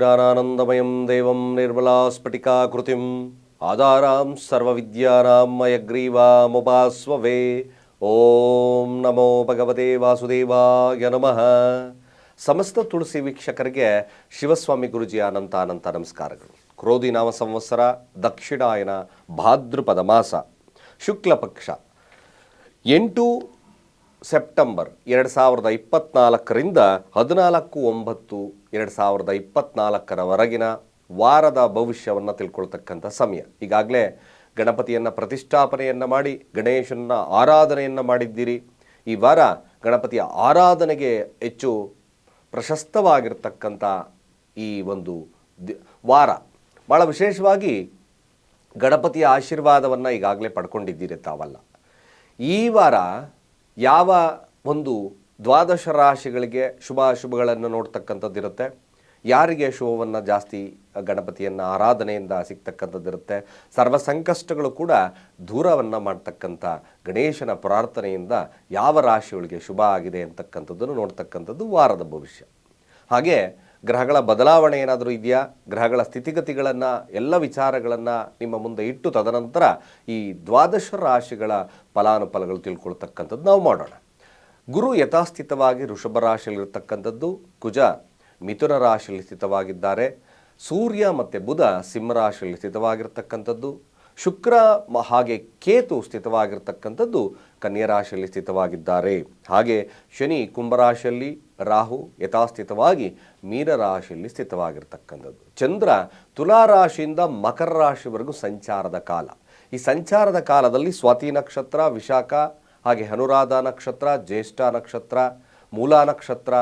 ಜ್ಞಾನಾನಂದಮಯಂ ದೇವಂ ನಿರ್ಮಲಾಸ್ಫಟಿಕಾಕೃತಿಂ ಆಧಾರಾಂ ಸರ್ವವಿದ್ಯಾನಾಂ ಮಯಗ್ರೀವಾಮುಪಾಸ್ವವೇ ಓಂ ನಮೋ ಭಗವತೆ ವಾಸುದೇವಾಯ ನಮಃ ಸಮಸ್ತ ತುಳಸಿ ವೀಕ್ಷಕರಿಗೆ ಶಿವಸ್ವಾಮಿ ಗುರುಜಿಯ ಅನಂತ ಅನಂತ ನಮಸ್ಕಾರಗಳು ಕ್ರೋಧಿ ನಾಮ ಸಂವತ್ಸರ ದಕ್ಷಿಣಾಯನ ಭಾದ್ರಪದ ಮಾಸ ಶುಕ್ಲ ಪಕ್ಷ ಎಂಟು ಸೆಪ್ಟೆಂಬರ್ ಎರಡು ಸಾವಿರದ ಇಪ್ಪತ್ನಾಲ್ಕರಿಂದ ಹದಿನಾಲ್ಕು ಒಂಬತ್ತು ಎರಡು ಸಾವಿರದ ಇಪ್ಪತ್ನಾಲ್ಕರವರೆಗಿನ ವಾರದ ಭವಿಷ್ಯವನ್ನು ತಿಳ್ಕೊಳ್ತಕ್ಕಂಥ ಸಮಯ. ಈಗಾಗಲೇ ಗಣಪತಿಯನ್ನು ಪ್ರತಿಷ್ಠಾಪನೆಯನ್ನು ಮಾಡಿ ಗಣೇಶನ ಆರಾಧನೆಯನ್ನು ಮಾಡಿದ್ದೀರಿ. ಈ ವಾರ ಗಣಪತಿಯ ಆರಾಧನೆಗೆ ಹೆಚ್ಚು ಪ್ರಶಸ್ತವಾಗಿರ್ತಕ್ಕಂಥ ಈ ಒಂದು ವಾರ. ಭಾಳ ವಿಶೇಷವಾಗಿ ಗಣಪತಿಯ ಆಶೀರ್ವಾದವನ್ನು ಈಗಾಗಲೇ ಪಡ್ಕೊಂಡಿದ್ದೀರಿ ತಾವಲ್ಲ. ಈ ವಾರ ಯಾವ ಒಂದು ದ್ವಾದಶ ರಾಶಿಗಳಿಗೆ ಶುಭಾಶುಭಗಳನ್ನು ನೋಡ್ತಕ್ಕಂಥದ್ದಿರುತ್ತೆ ಯಾರಿಗೆ ಶುಭವನ್ನು ಜಾಸ್ತಿ ಗಣಪತಿಯನ್ನು ಆರಾಧನೆಯಿಂದ ಸಿಗ್ತಕ್ಕಂಥದ್ದಿರುತ್ತೆ ಸರ್ವ ಸಂಕಷ್ಟಗಳು ಕೂಡ ದೂರವನ್ನು ಮಾಡ್ತಕ್ಕಂಥ ಗಣೇಶನ ಪ್ರಾರ್ಥನೆಯಿಂದ ಯಾವ ರಾಶಿಗಳಿಗೆ ಶುಭ ಆಗಿದೆ ಅಂತಕ್ಕಂಥದ್ದನ್ನು ನೋಡ್ತಕ್ಕಂಥದ್ದು ವಾರದ ಭವಿಷ್ಯ. ಹಾಗೆ ಗ್ರಹಗಳ ಬದಲಾವಣೆ ಏನಾದರೂ ಇದೆಯಾ? ಗ್ರಹಗಳ ಸ್ಥಿತಿಗತಿಗಳನ್ನು, ಎಲ್ಲ ವಿಚಾರಗಳನ್ನು ನಿಮ್ಮ ಮುಂದೆ ಇಟ್ಟು ತದನಂತರ ಈ ದ್ವಾದಶ ರಾಶಿಗಳ ಫಲಾನುಫಲಗಳು ತಿಳ್ಕೊಳ್ತಕ್ಕಂಥದ್ದು ನಾವು ಮಾಡೋಣ. ಗುರು ಯಥಾಸ್ಥಿತವಾಗಿ ಋಷಭ ರಾಶಿಯಲ್ಲಿರ್ತಕ್ಕಂಥದ್ದು, ಕುಜ ಮಿಥುನ ರಾಶಿಯಲ್ಲಿ ಸ್ಥಿತವಾಗಿದ್ದಾರೆ, ಸೂರ್ಯ ಮತ್ತು ಬುಧ ಸಿಂಹರಾಶಿಯಲ್ಲಿ ಸ್ಥಿತವಾಗಿರ್ತಕ್ಕಂಥದ್ದು, ಶುಕ್ರ ಹಾಗೆ ಕೇತು ಸ್ಥಿತವಾಗಿರ್ತಕ್ಕಂಥದ್ದು ಕನ್ಯಾ ರಾಶಿಯಲ್ಲಿ ಸ್ಥಿತವಾಗಿದ್ದಾರೆ. ಹಾಗೆ ಶನಿ ಕುಂಭರಾಶಿಯಲ್ಲಿ ರಾಹು ಯಥಾಸ್ಥಿತವಾಗಿ ಮೀನರಾಶಿಯಲ್ಲಿ ಸ್ಥಿತವಾಗಿರ್ತಕ್ಕಂಥದ್ದು. ಚಂದ್ರ ತುಲಾ ರಾಶಿಯಿಂದ ಮಕರ ರಾಶಿವರೆಗೂ ಸಂಚಾರದ ಕಾಲ. ಈ ಸಂಚಾರದ ಕಾಲದಲ್ಲಿ ಸ್ವಾತಿ ನಕ್ಷತ್ರ, ವಿಶಾಖ, ಹಾಗೆ ಅನುರಾಧ ನಕ್ಷತ್ರ, ಜ್ಯೇಷ್ಠ ನಕ್ಷತ್ರ, ಮೂಲ ನಕ್ಷತ್ರ,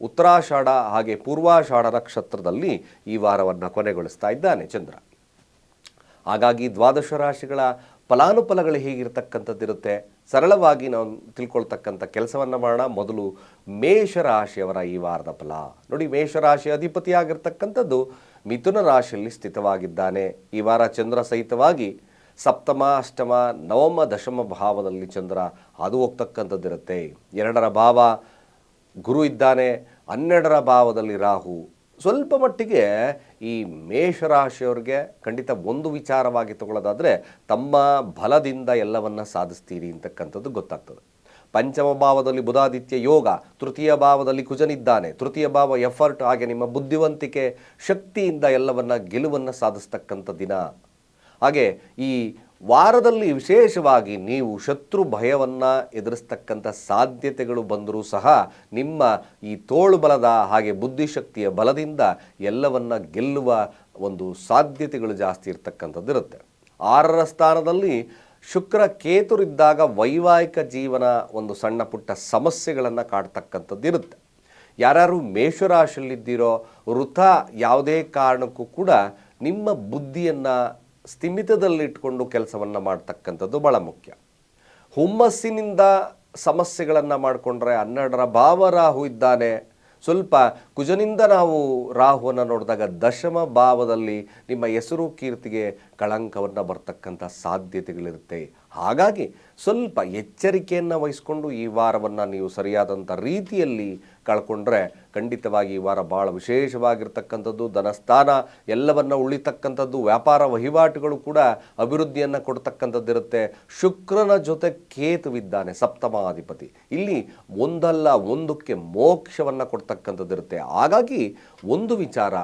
ಉತ್ತರಾಷಾಢ, ಹಾಗೆ ಪೂರ್ವಾಷಾಢ ನಕ್ಷತ್ರದಲ್ಲಿ ಈ ವಾರವನ್ನು ಕೊನೆಗೊಳಿಸ್ತಾ ಇದ್ದಾನೆ ಚಂದ್ರ. ಹಾಗಾಗಿ ದ್ವಾದಶ ರಾಶಿಗಳ ಫಲಾನುಫಲಗಳು ಹೇಗಿರ್ತಕ್ಕಂಥದ್ದಿರುತ್ತೆ ಸರಳವಾಗಿ ನಾವು ತಿಳ್ಕೊಳ್ತಕ್ಕಂಥ ಕೆಲಸವನ್ನು ಮಾಡೋಣ. ಮೊದಲು ಮೇಷರಾಶಿಯವರ ಈ ವಾರದ ಫಲ. ನೋಡಿ ಮೇಷರಾಶಿ ಅಧಿಪತಿಯಾಗಿರ್ತಕ್ಕಂಥದ್ದು ಮಿಥುನ ರಾಶಿಯಲ್ಲಿ ಸ್ಥಿತವಾಗಿದ್ದಾನೆ. ಈ ವಾರ ಚಂದ್ರ ಸಹಿತವಾಗಿ ಸಪ್ತಮ, ಅಷ್ಟಮ, ನವಮ, ದಶಮ ಭಾವದಲ್ಲಿ ಚಂದ್ರ ಅದು ಹೋಗ್ತಕ್ಕಂಥದ್ದಿರುತ್ತೆ ಎರಡರ ಭಾವ ಗುರು ಇದ್ದಾನೆ. ಹನ್ನೆರಡರ ಭಾವದಲ್ಲಿ ರಾಹು ಸ್ವಲ್ಪ ಮಟ್ಟಿಗೆ ಈ ಮೇಷರಾಶಿಯವ್ರಿಗೆ ಖಂಡಿತ ಒಂದು ವಿಚಾರವಾಗಿ ತಗೊಳ್ಳೋದಾದರೆ ತಮ್ಮ ಬಲದಿಂದ ಎಲ್ಲವನ್ನು ಸಾಧಿಸ್ತೀರಿ ಅಂತಕ್ಕಂಥದ್ದು ಗೊತ್ತಾಗ್ತದೆ. ಪಂಚಮ ಭಾವದಲ್ಲಿ ಬುಧಾದಿತ್ಯ ಯೋಗ, ತೃತೀಯ ಭಾವದಲ್ಲಿ ಕುಜನಿದ್ದಾನೆ, ತೃತೀಯ ಭಾವ ಎಫರ್ಟ್ ಹಾಗೆ ನಿಮ್ಮ ಬುದ್ಧಿವಂತಿಕೆ ಶಕ್ತಿಯಿಂದ ಎಲ್ಲವನ್ನು ಗೆಲುವನ್ನು ಸಾಧಿಸ್ತಕ್ಕಂಥ ದಿನ. ಹಾಗೆ ಈ ವಾರದಲ್ಲಿ ವಿಶೇಷವಾಗಿ ನೀವು ಶತ್ರು ಭಯವನ್ನು ಎದುರಿಸ್ತಕ್ಕಂಥ ಸಾಧ್ಯತೆಗಳು ಬಂದರೂ ಸಹ ನಿಮ್ಮ ಈ ತೋಳು ಬಲದ ಹಾಗೆ ಬುದ್ಧಿಶಕ್ತಿಯ ಬಲದಿಂದ ಎಲ್ಲವನ್ನ ಗೆಲ್ಲುವ ಒಂದು ಸಾಧ್ಯತೆಗಳು ಜಾಸ್ತಿ ಇರ್ತಕ್ಕಂಥದ್ದು ಇರುತ್ತೆ. ಆರರ ಸ್ಥಾನದಲ್ಲಿ ಶುಕ್ರ ಕೇತುರಿದ್ದಾಗ ವೈವಾಹಿಕ ಜೀವನ ಒಂದು ಸಣ್ಣ ಪುಟ್ಟ ಸಮಸ್ಯೆಗಳನ್ನು ಕಾಡ್ತಕ್ಕಂಥದ್ದು ಇರುತ್ತೆ. ಯಾರ್ಯಾರು ಮೇಷರಾಶಿಯಲ್ಲಿದ್ದೀರೋ ವೃಥ ಯಾವುದೇ ಕಾರಣಕ್ಕೂ ಕೂಡ ನಿಮ್ಮ ಬುದ್ಧಿಯನ್ನು ಸ್ಥಿಮಿತದಲ್ಲಿಟ್ಕೊಂಡು ಕೆಲಸವನ್ನು ಮಾಡ್ತಕ್ಕಂಥದ್ದು ಭಾಳ ಮುಖ್ಯ. ಹುಮ್ಮಸ್ಸಿನಿಂದ ಸಮಸ್ಯೆಗಳನ್ನು ಮಾಡಿಕೊಂಡ್ರೆ ಹನ್ನೆರಡರ ಭಾವ ರಾಹು ಇದ್ದಾನೆ. ಸ್ವಲ್ಪ ಕುಜನಿಂದ ನಾವು ರಾಹುವನ್ನು ನೋಡಿದಾಗ ದಶಮ ಭಾವದಲ್ಲಿ ನಿಮ್ಮ ಹೆಸರು ಕೀರ್ತಿಗೆ ಕಳಂಕವನ್ನು ಬರ್ತಕ್ಕಂಥ ಸಾಧ್ಯತೆಗಳಿರುತ್ತೆ. ಹಾಗಾಗಿ ಸ್ವಲ್ಪ ಎಚ್ಚರಿಕೆಯನ್ನು ವಹಿಸ್ಕೊಂಡು ಈ ವಾರವನ್ನು ನೀವು ಸರಿಯಾದಂಥ ರೀತಿಯಲ್ಲಿ ಕಳ್ಕೊಂಡ್ರೆ ಖಂಡಿತವಾಗಿ ಈ ವಾರ ಭಾಳ ವಿಶೇಷವಾಗಿರ್ತಕ್ಕಂಥದ್ದು. ಧನಸ್ಥಾನ ಎಲ್ಲವನ್ನು ಉಳಿತಕ್ಕಂಥದ್ದು, ವ್ಯಾಪಾರ ವಹಿವಾಟುಗಳು ಕೂಡ ಅಭಿವೃದ್ಧಿಯನ್ನು ಕೊಡ್ತಕ್ಕಂಥದ್ದಿರುತ್ತೆ. ಶುಕ್ರನ ಜೊತೆ ಕೇತುವಿದ್ದಾನೆ ಸಪ್ತಮಾಧಿಪತಿ. ಇಲ್ಲಿ ಒಂದಲ್ಲ, ಒಂದಕ್ಕೆ ಮೋಕ್ಷವನ್ನು ಕೊಡ್ತಕ್ಕಂಥದ್ದಿರುತ್ತೆ. ಹಾಗಾಗಿ ಒಂದು ವಿಚಾರ,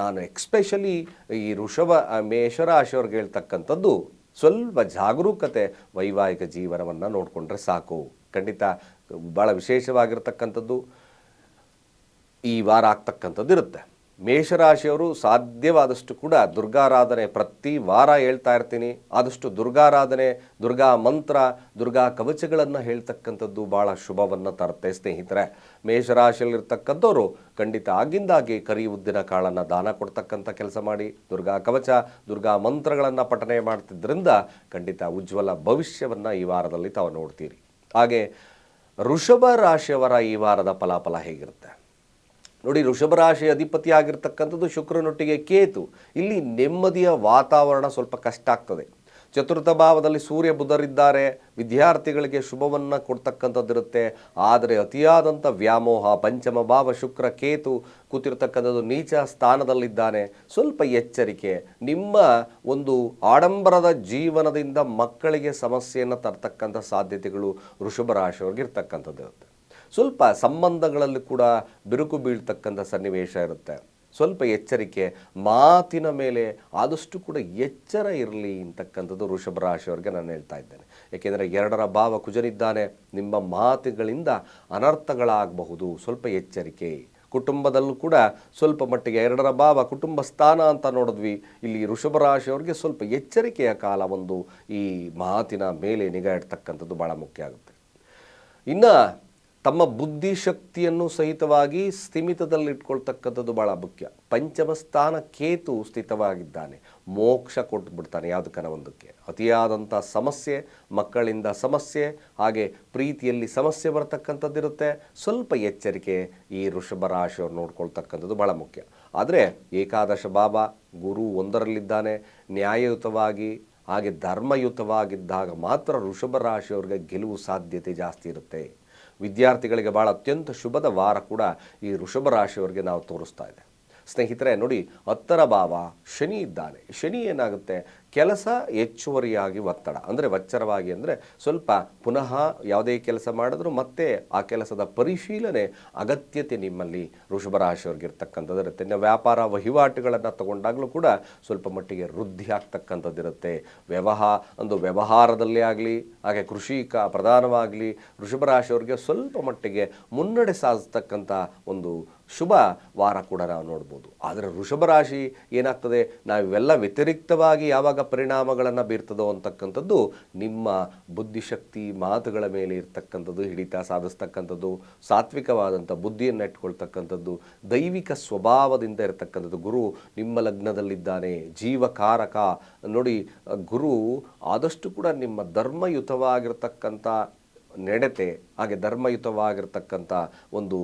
ನಾನು ಎಕ್ಸ್ಪೆಷಲಿ ಈ ಋಷಭ, ಮೇಷರಾಶಿಯವ್ರಿಗೆ ಹೇಳ್ತಕ್ಕಂಥದ್ದು ಸ್ವಲ್ಪ ಜಾಗರೂಕತೆ ವೈವಾಹಿಕ ಜೀವನವನ್ನು ನೋಡಿಕೊಂಡ್ರೆ ಸಾಕು. ಖಂಡಿತ ಭಾಳ ವಿಶೇಷವಾಗಿರ್ತಕ್ಕಂಥದ್ದು ಈ ವಾರ ಆಗ್ತಕ್ಕಂಥದ್ದು ಇರುತ್ತೆ. ಮೇಷರಾಶಿಯವರು ಸಾಧ್ಯವಾದಷ್ಟು ಕೂಡ ದುರ್ಗಾರಾಧನೆ ಪ್ರತಿ ವಾರ ಹೇಳ್ತಾ ಇರ್ತೀನಿ. ಆದಷ್ಟು ದುರ್ಗಾರಾಧನೆ, ದುರ್ಗಾ ಮಂತ್ರ, ದುರ್ಗಾ ಕವಚಗಳನ್ನು ಹೇಳ್ತಕ್ಕಂಥದ್ದು ಭಾಳ ಶುಭವನ್ನು ತರುತ್ತೆ ಸ್ನೇಹಿತರೆ. ಮೇಷರಾಶಿಯಲ್ಲಿರ್ತಕ್ಕಂಥವ್ರು ಖಂಡಿತ ಆಗಿಂದಾಗಿ ಕರಿ ಉದ್ದಿನ ಕಾಳನ್ನು ದಾನ ಕೊಡ್ತಕ್ಕಂಥ ಕೆಲಸ ಮಾಡಿ, ದುರ್ಗಾ ಕವಚ, ದುರ್ಗಾ ಮಂತ್ರಗಳನ್ನು ಪಠನೆ ಮಾಡ್ತಿದ್ದರಿಂದ ಖಂಡಿತ ಉಜ್ವಲ ಭವಿಷ್ಯವನ್ನು ಈ ವಾರದಲ್ಲಿ ತಾವು ನೋಡ್ತೀರಿ. ಹಾಗೆ ಋಷಭ ರಾಶಿಯವರ ಈ ವಾರದ ಫಲಾಫಲ ಹೇಗಿರುತ್ತೆ? ನೋಡಿ ವೃಷಭ ರಾಶಿ ಅಧಿಪತಿ ಆಗಿರ್ತಕ್ಕಂಥದ್ದು ಶುಕ್ರನೊಟ್ಟಿಗೆ ಕೇತು. ಇಲ್ಲಿ ನೆಮ್ಮದಿಯ ವಾತಾವರಣ ಸ್ವಲ್ಪ ಕಷ್ಟ ಆಗ್ತದೆ. ಚತುರ್ಥ ಭಾವದಲ್ಲಿ ಸೂರ್ಯ ಬುಧರಿದ್ದಾರೆ. ವಿದ್ಯಾರ್ಥಿಗಳಿಗೆ ಶುಭವನ್ನು ಕೊಡ್ತಕ್ಕಂಥದ್ದಿರುತ್ತೆ. ಆದರೆ ಅತಿಯಾದಂಥ ವ್ಯಾಮೋಹ, ಪಂಚಮ ಭಾವ, ಶುಕ್ರ, ಕೇತು ಕೂತಿರ್ತಕ್ಕಂಥದ್ದು ನೀಚ ಸ್ಥಾನದಲ್ಲಿದ್ದಾನೆ. ಸ್ವಲ್ಪ ಎಚ್ಚರಿಕೆ. ನಿಮ್ಮ ಒಂದು ಆಡಂಬರದ ಜೀವನದಿಂದ ಮಕ್ಕಳಿಗೆ ಸಮಸ್ಯೆಯನ್ನು ತರ್ತಕ್ಕಂಥ ಸಾಧ್ಯತೆಗಳು ವೃಷಭ ರಾಶಿಯವ್ರಿಗೆ ಇರ್ತಕ್ಕಂಥದ್ದು. ಇರುತ್ತೆ ಸ್ವಲ್ಪ ಸಂಬಂಧಗಳಲ್ಲಿ ಕೂಡ ಬಿರುಕು ಬೀಳ್ತಕ್ಕಂಥ ಸನ್ನಿವೇಶ ಇರುತ್ತೆ. ಸ್ವಲ್ಪ ಎಚ್ಚರಿಕೆ, ಮಾತಿನ ಮೇಲೆ ಆದಷ್ಟು ಕೂಡ ಎಚ್ಚರ ಇರಲಿ ಅಂತಕ್ಕಂಥದ್ದು ಋಷಭ ರಾಶಿಯವರಿಗೆ ನಾನು ಹೇಳ್ತಾ ಇದ್ದೇನೆ. ಏಕೆಂದರೆ ಎರಡರ ಭಾವ ಕುಜನಿದ್ದಾನೆ, ನಿಮ್ಮ ಮಾತುಗಳಿಂದ ಅನರ್ಥಗಳಾಗಬಹುದು, ಸ್ವಲ್ಪ ಎಚ್ಚರಿಕೆ. ಕುಟುಂಬದಲ್ಲೂ ಕೂಡ ಸ್ವಲ್ಪ ಮಟ್ಟಿಗೆ ಎರಡರ ಭಾವ ಕುಟುಂಬ ಸ್ಥಾನ ಅಂತ ನೋಡಿದ್ವಿ. ಇಲ್ಲಿ ವೃಷಭ ರಾಶಿಯವರಿಗೆ ಸ್ವಲ್ಪ ಎಚ್ಚರಿಕೆಯ ಕಾಲ ಒಂದು ಈ ಮಾತಿನ ಮೇಲೆ ನಿಗಾ ಇಡ್ತಕ್ಕಂಥದ್ದು ಭಾಳ ಮುಖ್ಯ ಆಗುತ್ತೆ. ಇನ್ನು ತಮ್ಮ ಬುದ್ಧಿಶಕ್ತಿಯನ್ನು ಸಹಿತವಾಗಿ ಸ್ಥಿಮಿತದಲ್ಲಿಟ್ಕೊಳ್ತಕ್ಕಂಥದ್ದು ಭಾಳ ಮುಖ್ಯ. ಪಂಚಮಸ್ಥಾನ ಕೇತು ಸ್ಥಿತವಾಗಿದ್ದಾನೆ. ಮೋಕ್ಷ ಕೊಟ್ಬಿಡ್ತಾನೆ ಯಾವುದಕ್ಕನ ಒಂದಕ್ಕೆ ಅತಿಯಾದಂಥ ಸಮಸ್ಯೆ, ಮಕ್ಕಳಿಂದ ಸಮಸ್ಯೆ, ಹಾಗೆ ಪ್ರೀತಿಯಲ್ಲಿ ಸಮಸ್ಯೆ ಬರ್ತಕ್ಕಂಥದ್ದಿರುತ್ತೆ. ಸ್ವಲ್ಪ ಎಚ್ಚರಿಕೆ ಈ ವೃಷಭ ರಾಶಿಯವ್ರು ನೋಡ್ಕೊಳ್ತಕ್ಕಂಥದ್ದು ಭಾಳ ಮುಖ್ಯ. ಆದರೆ ಏಕಾದಶ ಬಾಬಾ ಗುರು ಒಂದರಲ್ಲಿದ್ದಾನೆ. ನ್ಯಾಯಯುತವಾಗಿ, ಹಾಗೆ ಧರ್ಮಯುತವಾಗಿದ್ದಾಗ ಮಾತ್ರ ವೃಷಭ ರಾಶಿಯವ್ರಿಗೆ ಗೆಲುವು ಸಾಧ್ಯತೆ ಜಾಸ್ತಿ ಇರುತ್ತೆ. ವಿದ್ಯಾರ್ಥಿಗಳಿಗೆ ಭಾಳ ಅತ್ಯಂತ ಶುಭದ ವಾರ ಕೂಡ ಈ ವೃಷಭ ರಾಶಿಯವರಿಗೆ ನಾವು ತೋರಿಸ್ತಾ ಇದೆ. ಸ್ನೇಹಿತರೆ, ನೋಡಿ, ಹತ್ತರ ಭಾವ, ಶನಿ ಇದ್ದಾನೆ. ಶನಿ ಏನಾಗುತ್ತೆ? ಕೆಲಸ ಹೆಚ್ಚುವರಿಯಾಗಿ ಒತ್ತಡ. ಅಂದರೆ ವಚ್ಚರವಾಗಿ ಅಂದರೆ ಸ್ವಲ್ಪ ಪುನಃ ಯಾವುದೇ ಕೆಲಸ ಮಾಡಿದ್ರೂ ಮತ್ತೆ ಆ ಕೆಲಸದ ಪರಿಶೀಲನೆ ಅಗತ್ಯತೆ ನಿಮ್ಮಲ್ಲಿ ಋಷಭ ರಾಶಿಯವ್ರಿಗೆ ಇರ್ತಕ್ಕಂಥದ್ದು ಇರುತ್ತೆ. ಇನ್ನು ವ್ಯಾಪಾರ ವಹಿವಾಟುಗಳನ್ನು ತಗೊಂಡಾಗಲೂ ಕೂಡ ಸ್ವಲ್ಪ ಮಟ್ಟಿಗೆ ವೃದ್ಧಿ ಆಗ್ತಕ್ಕಂಥದ್ದಿರುತ್ತೆ ವ್ಯವಹಾರ ಒಂದು ವ್ಯವಹಾರದಲ್ಲಿ ಆಗಲಿ, ಹಾಗೆ ಕೃಷಿಕ ಪ್ರಧಾನವಾಗಲಿ ವೃಷಭ ರಾಶಿಯವ್ರಿಗೆ ಸ್ವಲ್ಪ ಮಟ್ಟಿಗೆ ಮುನ್ನಡೆ ಸಾಧಿಸ್ತಕ್ಕಂಥ ಒಂದು ಶುಭ ವಾರ ಕೂಡ ನಾವು ನೋಡ್ಬೋದು. ಆದರೆ ವೃಷಭ ರಾಶಿ ಏನಾಗ್ತದೆ? ನಾವೆಲ್ಲ ವ್ಯತಿರಿಕ್ತವಾಗಿ ಯಾವಾಗ ಪರಿಣಾಮಗಳನ್ನು ಬೀರ್ತದೋ ಅಂತಕ್ಕಂಥದ್ದು ನಿಮ್ಮ ಬುದ್ಧಿಶಕ್ತಿ ಮಾತುಗಳ ಮೇಲೆ ಇರ್ತಕ್ಕಂಥದ್ದು, ಹಿಡಿತ ಸಾಧಿಸ್ತಕ್ಕಂಥದ್ದು, ಸಾತ್ವಿಕವಾದಂಥ ಬುದ್ಧಿಯನ್ನು ಇಟ್ಕೊಳ್ತಕ್ಕಂಥದ್ದು, ದೈವಿಕ ಸ್ವಭಾವದಿಂದ ಇರತಕ್ಕಂಥದ್ದು. ಗುರು ನಿಮ್ಮ ಲಗ್ನದಲ್ಲಿದ್ದಾನೆ, ಜೀವಕಾರಕ. ನೋಡಿ, ಗುರು ಆದಷ್ಟು ಕೂಡ ನಿಮ್ಮ ಧರ್ಮಯುತವಾಗಿರ್ತಕ್ಕಂಥ ನಡತೆ, ಹಾಗೆ ಧರ್ಮಯುತವಾಗಿರ್ತಕ್ಕಂಥ ಒಂದು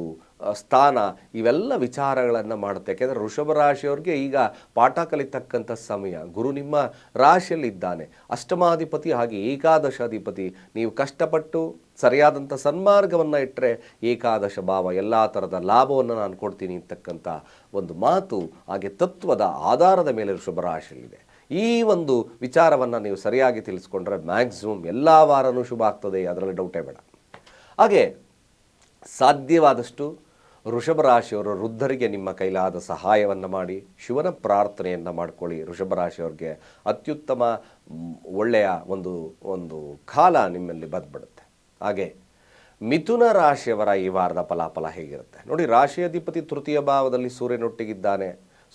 ಸ್ಥಾನ ಇವೆಲ್ಲ ವಿಚಾರಗಳನ್ನು ಮಾಡುತ್ತೆ. ಯಾಕೆಂದರೆ ವೃಷಭ ರಾಶಿಯವ್ರಿಗೆ ಈಗ ಪಾಠ ಕಲಿತಕ್ಕಂಥ ಸಮಯ. ಗುರು ನಿಮ್ಮ ರಾಶಿಯಲ್ಲಿದ್ದಾನೆ. ಅಷ್ಟಮಾಧಿಪತಿ ಹಾಗೆ ಏಕಾದಶಾಧಿಪತಿ. ನೀವು ಕಷ್ಟಪಟ್ಟು ಸರಿಯಾದಂಥ ಸನ್ಮಾರ್ಗವನ್ನು ಇಟ್ಟರೆ ಏಕಾದಶ ಭಾವ, ಎಲ್ಲ ಥರದ ಲಾಭವನ್ನು ನಾನು ಕೊಡ್ತೀನಿ ಅಂತಕ್ಕಂಥ ಒಂದು ಮಾತು, ಹಾಗೆ ತತ್ವದ ಆಧಾರದ ಮೇಲೆ ವೃಷಭ ರಾಶಿಯಲ್ಲಿದೆ. ಈ ಒಂದು ವಿಚಾರವನ್ನು ನೀವು ಸರಿಯಾಗಿ ತಿಳಿಸ್ಕೊಂಡ್ರೆ ಮ್ಯಾಕ್ಸಿಮಮ್ ಎಲ್ಲ ವಾರನೂ ಶುಭ ಆಗ್ತದೆ. ಅದರಲ್ಲಿ ಡೌಟೇ ಬೇಡ. ಹಾಗೆ ಸಾಧ್ಯವಾದಷ್ಟು ವೃಷಭ ರಾಶಿಯವರು ವೃದ್ಧರಿಗೆ ನಿಮ್ಮ ಕೈಲಾದ ಸಹಾಯವನ್ನು ಮಾಡಿ, ಶಿವನ ಪ್ರಾರ್ಥನೆಯನ್ನು ಮಾಡ್ಕೊಳ್ಳಿ. ವೃಷಭ ರಾಶಿಯವ್ರಿಗೆ ಅತ್ಯುತ್ತಮ ಒಳ್ಳೆಯ ಒಂದು ಒಂದು ಕಾಲ ನಿಮ್ಮಲ್ಲಿ ಬಂದ್ಬಿಡುತ್ತೆ. ಹಾಗೆ ಮಿಥುನ ರಾಶಿಯವರ ಈ ವಾರದ ಫಲಾಫಲ ಹೇಗಿರುತ್ತೆ? ನೋಡಿ, ರಾಶಿ ಅಧಿಪತಿ ತೃತೀಯ ಭಾವದಲ್ಲಿ ಸೂರ್ಯನೊಟ್ಟಿಗಿದ್ದಾನೆ.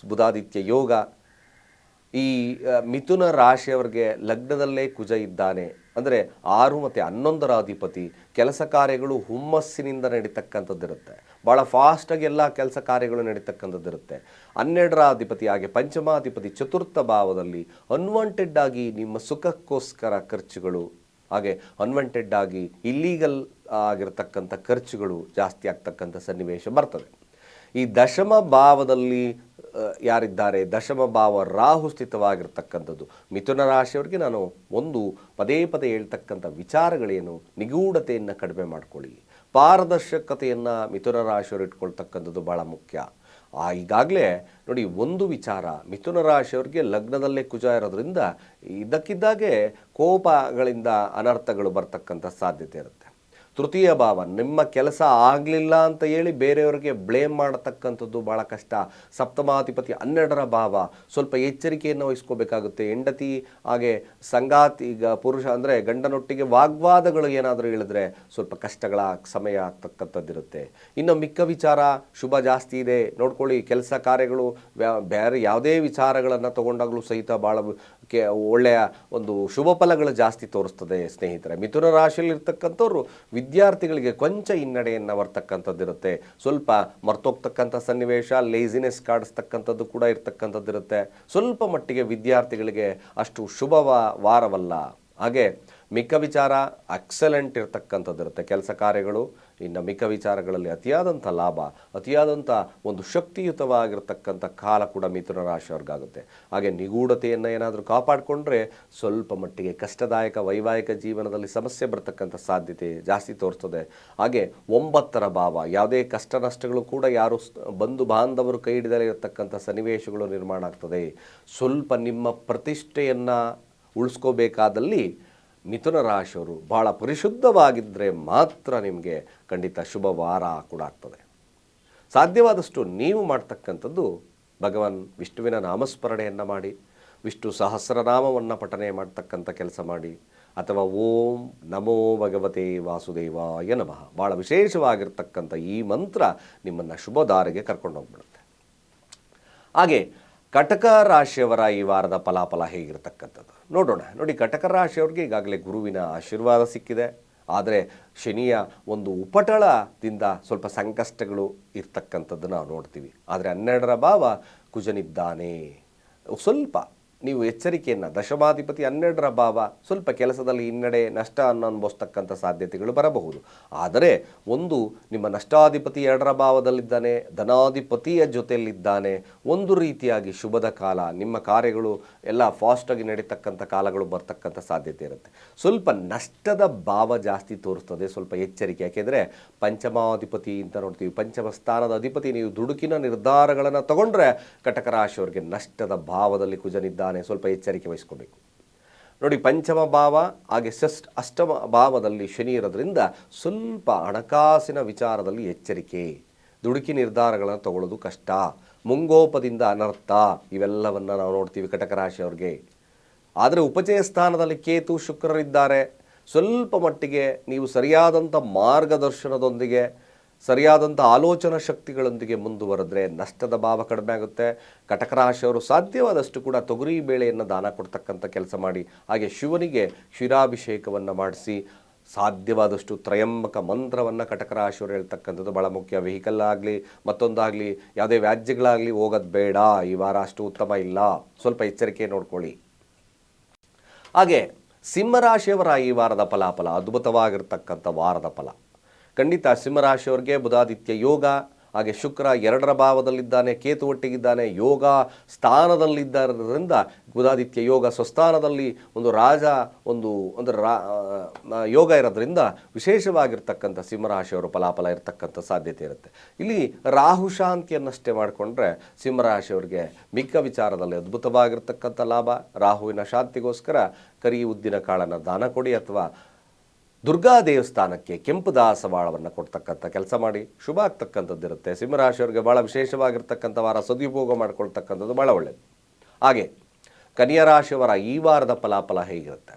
ಬುಧಾದಿತ್ಯ ಯೋಗ. ಈ ಮಿಥುನ ರಾಶಿಯವರಿಗೆ ಲಗ್ನದಲ್ಲೇ ಕುಜ ಇದ್ದಾನೆ. ಅಂದರೆ ಆರು ಮತ್ತು ಹನ್ನೊಂದರ ಅಧಿಪತಿ. ಕೆಲಸ ಕಾರ್ಯಗಳು ಹುಮ್ಮಸ್ಸಿನಿಂದ ನಡೀತಕ್ಕಂಥದ್ದಿರುತ್ತೆ. ಭಾಳ ಫಾಸ್ಟಾಗಿ ಎಲ್ಲ ಕೆಲಸ ಕಾರ್ಯಗಳು ನಡೀತಕ್ಕಂಥದ್ದಿರುತ್ತೆ. ಹನ್ನೆರಡರ ಅಧಿಪತಿ ಹಾಗೆ ಪಂಚಮಾಧಿಪತಿ ಚತುರ್ಥ ಭಾವದಲ್ಲಿ ಅನ್ವಾಂಟೆಡ್ ಆಗಿ ನಿಮ್ಮ ಸುಖಕ್ಕೋಸ್ಕರ ಖರ್ಚುಗಳು, ಹಾಗೆ ಅನ್ವಾಂಟೆಡ್ ಆಗಿ ಇಲ್ಲೀಗಲ್ ಆಗಿರತಕ್ಕಂಥ ಖರ್ಚುಗಳು ಜಾಸ್ತಿ ಆಗ್ತಕ್ಕಂಥ ಸನ್ನಿವೇಶ ಬರ್ತದೆ. ಈ ದಶಮ ಭಾವದಲ್ಲಿ ಯಾರಿದ್ದಾರೆ? ದಶಮ ಭಾವ ರಾಹು ಸ್ಥಿತವಾಗಿರ್ತಕ್ಕಂಥದ್ದು. ಮಿಥುನ ರಾಶಿಯವರಿಗೆ ನಾನು ಒಂದು ಪದೇ ಪದೇ ಹೇಳ್ತಕ್ಕಂಥ ವಿಚಾರಗಳೇನು? ನಿಗೂಢತೆಯನ್ನು ಕಡಿಮೆ ಮಾಡ್ಕೊಳ್ಳಿ. ಪಾರದರ್ಶಕತೆಯನ್ನು ಮಿಥುನ ರಾಶಿಯವರು ಇಟ್ಕೊಳ್ತಕ್ಕಂಥದ್ದು ಭಾಳ ಮುಖ್ಯ. ಆ, ಈಗಾಗಲೇ ನೋಡಿ ಒಂದು ವಿಚಾರ, ಮಿಥುನ ರಾಶಿಯವ್ರಿಗೆ ಲಗ್ನದಲ್ಲೇ ಕುಜ ಇರೋದ್ರಿಂದ ಇದಕ್ಕಿದ್ದಾಗೆ ಕೋಪಗಳಿಂದ ಅನರ್ಥಗಳು ಬರ್ತಕ್ಕಂಥ ಸಾಧ್ಯತೆ ಇರುತ್ತೆ. ತೃತೀಯ ಭಾವ, ನಿಮ್ಮ ಕೆಲಸ ಆಗಲಿಲ್ಲ ಅಂತ ಹೇಳಿ ಬೇರೆಯವರಿಗೆ ಬ್ಲೇಮ್ ಮಾಡತಕ್ಕಂಥದ್ದು ಭಾಳ ಕಷ್ಟ. ಸಪ್ತಮಾಧಿಪತಿ ಹನ್ನೆರಡರ ಭಾವ, ಸ್ವಲ್ಪ ಎಚ್ಚರಿಕೆಯನ್ನು ವಹಿಸ್ಕೋಬೇಕಾಗುತ್ತೆ. ಹೆಂಡತಿ ಹಾಗೆ ಸಂಗಾತಿ, ಈಗ ಪುರುಷ ಅಂದರೆ ಗಂಡನೊಟ್ಟಿಗೆ ವಾಗ್ವಾದಗಳು ಏನಾದರೂ ಹೇಳಿದ್ರೆ ಸ್ವಲ್ಪ ಕಷ್ಟಗಳ ಸಮಯ ಆಗ್ತಕ್ಕಂಥದ್ದಿರುತ್ತೆ. ಇನ್ನು ಮಿಕ್ಕ ವಿಚಾರ ಶುಭ ಜಾಸ್ತಿ ಇದೆ. ನೋಡ್ಕೊಳ್ಳಿ, ಕೆಲಸ ಕಾರ್ಯಗಳು ಬೇರೆ ಯಾವುದೇ ವಿಚಾರಗಳನ್ನು ತಗೊಂಡಾಗಲೂ ಸಹಿತ ಭಾಳ ಕೆ ಒಳ್ಳೆಯ ಒಂದು ಶುಭ ಫಲಗಳು ಜಾಸ್ತಿ ತೋರಿಸ್ತದೆ ಸ್ನೇಹಿತರೆ. ಮಿಥುನ ರಾಶಿಯಲ್ಲಿ ಇರ್ತಕ್ಕಂಥವ್ರು ವಿದ್ಯಾರ್ಥಿಗಳಿಗೆ ಕೊಂಚ ಹಿನ್ನಡೆಯನ್ನು ಬರ್ತಕ್ಕಂಥದ್ದಿರುತ್ತೆ ಸ್ವಲ್ಪ ಮರ್ತೋಗ್ತಕ್ಕಂಥ ಸನ್ನಿವೇಶ ಲೇಸಿನೆಸ್ ಕಾಡಿಸ್ತಕ್ಕಂಥದ್ದು ಕೂಡ ಇರ್ತಕ್ಕಂಥದ್ದಿರುತ್ತೆ. ಸ್ವಲ್ಪ ಮಟ್ಟಿಗೆ ವಿದ್ಯಾರ್ಥಿಗಳಿಗೆ ಅಷ್ಟು ಶುಭವ ವಾರವಲ್ಲ. ಹಾಗೆ ಮಿಕ್ಕ ವಿಚಾರ ಅಕ್ಸಲೆಂಟ್ ಇರತಕ್ಕಂಥದ್ದು ಇರುತ್ತೆ. ಕೆಲಸ ಕಾರ್ಯಗಳು, ಇನ್ನು ಮಿಕ್ಕ ವಿಚಾರಗಳಲ್ಲಿ ಅತಿಯಾದಂಥ ಲಾಭ, ಅತಿಯಾದಂಥ ಒಂದು ಶಕ್ತಿಯುತವಾಗಿರ್ತಕ್ಕಂಥ ಕಾಲ ಕೂಡ ಮಿಥುನ ರಾಶಿಯವ್ರಿಗಾಗುತ್ತೆ. ಹಾಗೆ ನಿಗೂಢತೆಯನ್ನು ಏನಾದರೂ ಕಾಪಾಡಿಕೊಂಡ್ರೆ ಸ್ವಲ್ಪ ಮಟ್ಟಿಗೆ ಕಷ್ಟದಾಯಕ, ವೈವಾಹಿಕ ಜೀವನದಲ್ಲಿ ಸಮಸ್ಯೆ ಬರ್ತಕ್ಕಂಥ ಸಾಧ್ಯತೆ ಜಾಸ್ತಿ ತೋರಿಸ್ತದೆ. ಹಾಗೆ ಒಂಬತ್ತರ ಭಾವ, ಯಾವುದೇ ಕಷ್ಟ ನಷ್ಟಗಳು ಕೂಡ ಯಾರು ಬಂಧು ಬಾಂಧವರು ಕೈ ಹಿಡಿದಲೇ ಇರತಕ್ಕಂಥ ಸನ್ನಿವೇಶಗಳು ನಿರ್ಮಾಣ ಆಗ್ತದೆ. ಸ್ವಲ್ಪ ನಿಮ್ಮ ಪ್ರತಿಷ್ಠೆಯನ್ನು ಉಳಿಸ್ಕೋಬೇಕಾದಲ್ಲಿ ಮಿಥುನ ರಾಶಿಯವರು ಭಾಳ ಪರಿಶುದ್ಧವಾಗಿದ್ದರೆ ಮಾತ್ರ ನಿಮಗೆ ಖಂಡಿತ ಶುಭ ವಾರ ಕೂಡ ಆಗ್ತದೆ. ಸಾಧ್ಯವಾದಷ್ಟು ನೀವು ಮಾಡ್ತಕ್ಕಂಥದ್ದು ಭಗವಾನ್ ವಿಷ್ಣುವಿನ ನಾಮಸ್ಮರಣೆಯನ್ನು ಮಾಡಿ, ವಿಷ್ಣು ಸಹಸ್ರನಾಮವನ್ನು ಪಠನೆ ಮಾಡ್ತಕ್ಕಂಥ ಕೆಲಸ ಮಾಡಿ, ಅಥವಾ ಓಂ ನಮೋ ಭಗವತೆ ವಾಸುದೇವಾಯ ನಮಃ. ಭಾಳ ವಿಶೇಷವಾಗಿರ್ತಕ್ಕಂಥ ಈ ಮಂತ್ರ ನಿಮ್ಮನ್ನು ಶುಭ ದಾರಿಗೆ ಕರ್ಕೊಂಡು ಹೋಗ್ಬಿಡುತ್ತೆ ಹಾಗೆ ಕಟಕ ರಾಶಿಯವರ ಈ ವಾರದ ಫಲಾಫಲ ಹೇಗಿರತಕ್ಕಂಥದ್ದು? ನೋಡೋಣ. ನೋಡಿ, ಕಟಕ ರಾಶಿಯವ್ರಿಗೆ ಈಗಾಗಲೇ ಗುರುವಿನ ಆಶೀರ್ವಾದ ಸಿಕ್ಕಿದೆ. ಆದರೆ ಶನಿಯ ಒಂದು ಉಪಟಳದಿಂದ ಸ್ವಲ್ಪ ಸಂಕಷ್ಟಗಳು ಇರ್ತಕ್ಕಂಥದ್ದು ನಾವು ನೋಡ್ತೀವಿ. ಆದರೆ ಹನ್ನೆರಡರ ಭಾವ ಕುಜನಿದ್ದಾನೆ. ಸ್ವಲ್ಪ ನೀವು ಎಚ್ಚರಿಕೆಯನ್ನು, ದಶಮಾಧಿಪತಿ ಹನ್ನೆರಡರ ಭಾವ ಸ್ವಲ್ಪ ಕೆಲಸದಲ್ಲಿ ಹಿನ್ನಡೆ, ನಷ್ಟ ಅನ್ನು ಸಾಧ್ಯತೆಗಳು ಬರಬಹುದು. ಆದರೆ ಒಂದು ನಿಮ್ಮ ನಷ್ಟಾಧಿಪತಿ ಎರಡರ ಭಾವದಲ್ಲಿದ್ದಾನೆ, ಧನಾಧಿಪತಿಯ ಜೊತೆಯಲ್ಲಿದ್ದಾನೆ, ಒಂದು ರೀತಿಯಾಗಿ ಶುಭದ ಕಾಲ, ನಿಮ್ಮ ಕಾರ್ಯಗಳು ಎಲ್ಲ ಫಾಸ್ಟಾಗಿ ನಡೀತಕ್ಕಂಥ ಕಾಲಗಳು ಬರ್ತಕ್ಕಂಥ ಸಾಧ್ಯತೆ ಇರುತ್ತೆ. ಸ್ವಲ್ಪ ನಷ್ಟದ ಭಾವ ಜಾಸ್ತಿ ತೋರಿಸ್ತದೆ, ಸ್ವಲ್ಪ ಎಚ್ಚರಿಕೆ. ಯಾಕೆಂದರೆ ಪಂಚಮಾಧಿಪತಿ ಅಂತ ನೋಡ್ತೀವಿ, ಪಂಚಮ ಸ್ಥಾನದ ಅಧಿಪತಿ, ನೀವು ದುಡುಕಿನ ನಿರ್ಧಾರಗಳನ್ನು ತಗೊಂಡ್ರೆ ಕಟಕ ರಾಶಿಯವರಿಗೆ ನಷ್ಟದ ಭಾವದಲ್ಲಿ ಕುಜನಿದ್ದಾನೆ ಸ್ವಲ್ಪ ಎಚ್ಚರಿಕೆ ವಹಿಸ್ಕೋಬೇಕು. ನೋಡಿ ಪಂಚಮ ಭಾವ ಹಾಗೆ ಷಷ್ಠ ಅಷ್ಟಮ ಭಾವದಲ್ಲಿ ಶನಿ ಇರೋದ್ರಿಂದ ಸ್ವಲ್ಪ ಹಣಕಾಸಿನ ವಿಚಾರದಲ್ಲಿ ಎಚ್ಚರಿಕೆ. ದುಡುಕಿ ನಿರ್ಧಾರಗಳನ್ನು ತಗೊಳ್ಳೋದು ಕಷ್ಟ. ಮುಂಗೋಪದಿಂದ ಅನರ್ಥ. ಇವೆಲ್ಲವನ್ನು ನಾವು ನೋಡ್ತೀವಿ ಕಟಕ ರಾಶಿಯವ್ರಿಗೆ. ಆದರೆ ಉಪಚಯ ಸ್ಥಾನದಲ್ಲಿ ಕೇತು ಶುಕ್ರರಿದ್ದಾರೆ. ಸ್ವಲ್ಪ ಮಟ್ಟಿಗೆ ನೀವು ಸರಿಯಾದಂಥ ಮಾರ್ಗದರ್ಶನದೊಂದಿಗೆ ಸರಿಯಾದಂಥ ಆಲೋಚನಾ ಶಕ್ತಿಗಳೊಂದಿಗೆ ಮುಂದುವರೆದ್ರೆ ನಷ್ಟದ ಭಾವ ಕಡಿಮೆ ಆಗುತ್ತೆ. ಕಟಕರಾಶಿಯವರು ಸಾಧ್ಯವಾದಷ್ಟು ಕೂಡ ತೊಗರಿ ಬೇಳೆಯನ್ನು ದಾನ ಕೊಡ್ತಕ್ಕಂಥ ಕೆಲಸ ಮಾಡಿ, ಹಾಗೆ ಶಿವನಿಗೆ ಕ್ಷೀರಾಭಿಷೇಕವನ್ನು ಮಾಡಿಸಿ, ಸಾಧ್ಯವಾದಷ್ಟು ತ್ರಯಂಬಕ ಮಂತ್ರವನ್ನು ಕಟಕರಾಶಿಯವರು ಹೇಳ್ತಕ್ಕಂಥದ್ದು ಭಾಳ ಮುಖ್ಯ. ವೆಹಿಕಲ್ ಆಗಲಿ, ಮತ್ತೊಂದಾಗಲಿ, ಯಾವುದೇ ವ್ಯಾಜ್ಯಗಳಾಗಲಿ ಹೋಗೋದು ಬೇಡ. ಈ ವಾರ ಅಷ್ಟು ಉತ್ತಮ ಇಲ್ಲ. ಸ್ವಲ್ಪ ಎಚ್ಚರಿಕೆ ನೋಡ್ಕೊಳ್ಳಿ. ಹಾಗೆ ಸಿಂಹರಾಶಿಯವರ ಈ ವಾರದ ಫಲಾಫಲ ಅದ್ಭುತವಾಗಿರ್ತಕ್ಕಂಥ ವಾರದ ಫಲ. ಖಂಡಿತ ಸಿಂಹರಾಶಿಯವ್ರಿಗೆ ಬುಧಾದಿತ್ಯ ಯೋಗ, ಹಾಗೆ ಶುಕ್ರ ಎರಡರ ಭಾವದಲ್ಲಿದ್ದಾನೆ, ಕೇತು ಒಟ್ಟಿಗಿದ್ದಾನೆ, ಯೋಗ ಸ್ಥಾನದಲ್ಲಿದ್ದರಿಂದ ಬುಧಾದಿತ್ಯ ಯೋಗ ಸ್ವಸ್ಥಾನದಲ್ಲಿ ಒಂದು ರಾಜ, ಒಂದು ಅಂದರೆ ರಾ ಯೋಗ ಇರೋದ್ರಿಂದ ವಿಶೇಷವಾಗಿರ್ತಕ್ಕಂಥ ಸಿಂಹರಾಶಿಯವರು ಫಲಾಫಲ ಇರತಕ್ಕಂಥ ಸಾಧ್ಯತೆ ಇರುತ್ತೆ. ಇಲ್ಲಿ ರಾಹು ಶಾಂತಿಯನ್ನಷ್ಟೇ ಮಾಡಿಕೊಂಡ್ರೆ ಸಿಂಹರಾಶಿಯವರಿಗೆ ಮಿಕ್ಕ ವಿಚಾರದಲ್ಲಿ ಅದ್ಭುತವಾಗಿರ್ತಕ್ಕಂಥ ಲಾಭ. ರಾಹುವಿನ ಶಾಂತಿಗೋಸ್ಕರ ಕರಿ ಉದ್ದಿನ ಕಾಳನ್ನು ದಾನ ಕೊಡಿ ಅಥವಾ ದುರ್ಗಾ ದೇವಸ್ಥಾನಕ್ಕೆ ಕೆಂಪು ದಾಸವಾಳವನ್ನು ಕೊಡ್ತಕ್ಕಂಥ ಕೆಲಸ ಮಾಡಿ. ಶುಭ ಆಗ್ತಕ್ಕಂಥದ್ದು ಇರುತ್ತೆ. ಸಿಂಹರಾಶಿಯವರಿಗೆ ಭಾಳ ವಿಶೇಷವಾಗಿರ್ತಕ್ಕಂಥ ವಾರ ಸದುಪಯೋಗ ಮಾಡ್ಕೊಳ್ತಕ್ಕಂಥದ್ದು ಭಾಳ ಒಳ್ಳೆಯದು ಹಾಗೆ ಕನ್ಯಾ ರಾಶಿಯವರ ಈ ವಾರದ ಫಲಾಫಲ ಹೇಗಿರುತ್ತೆ?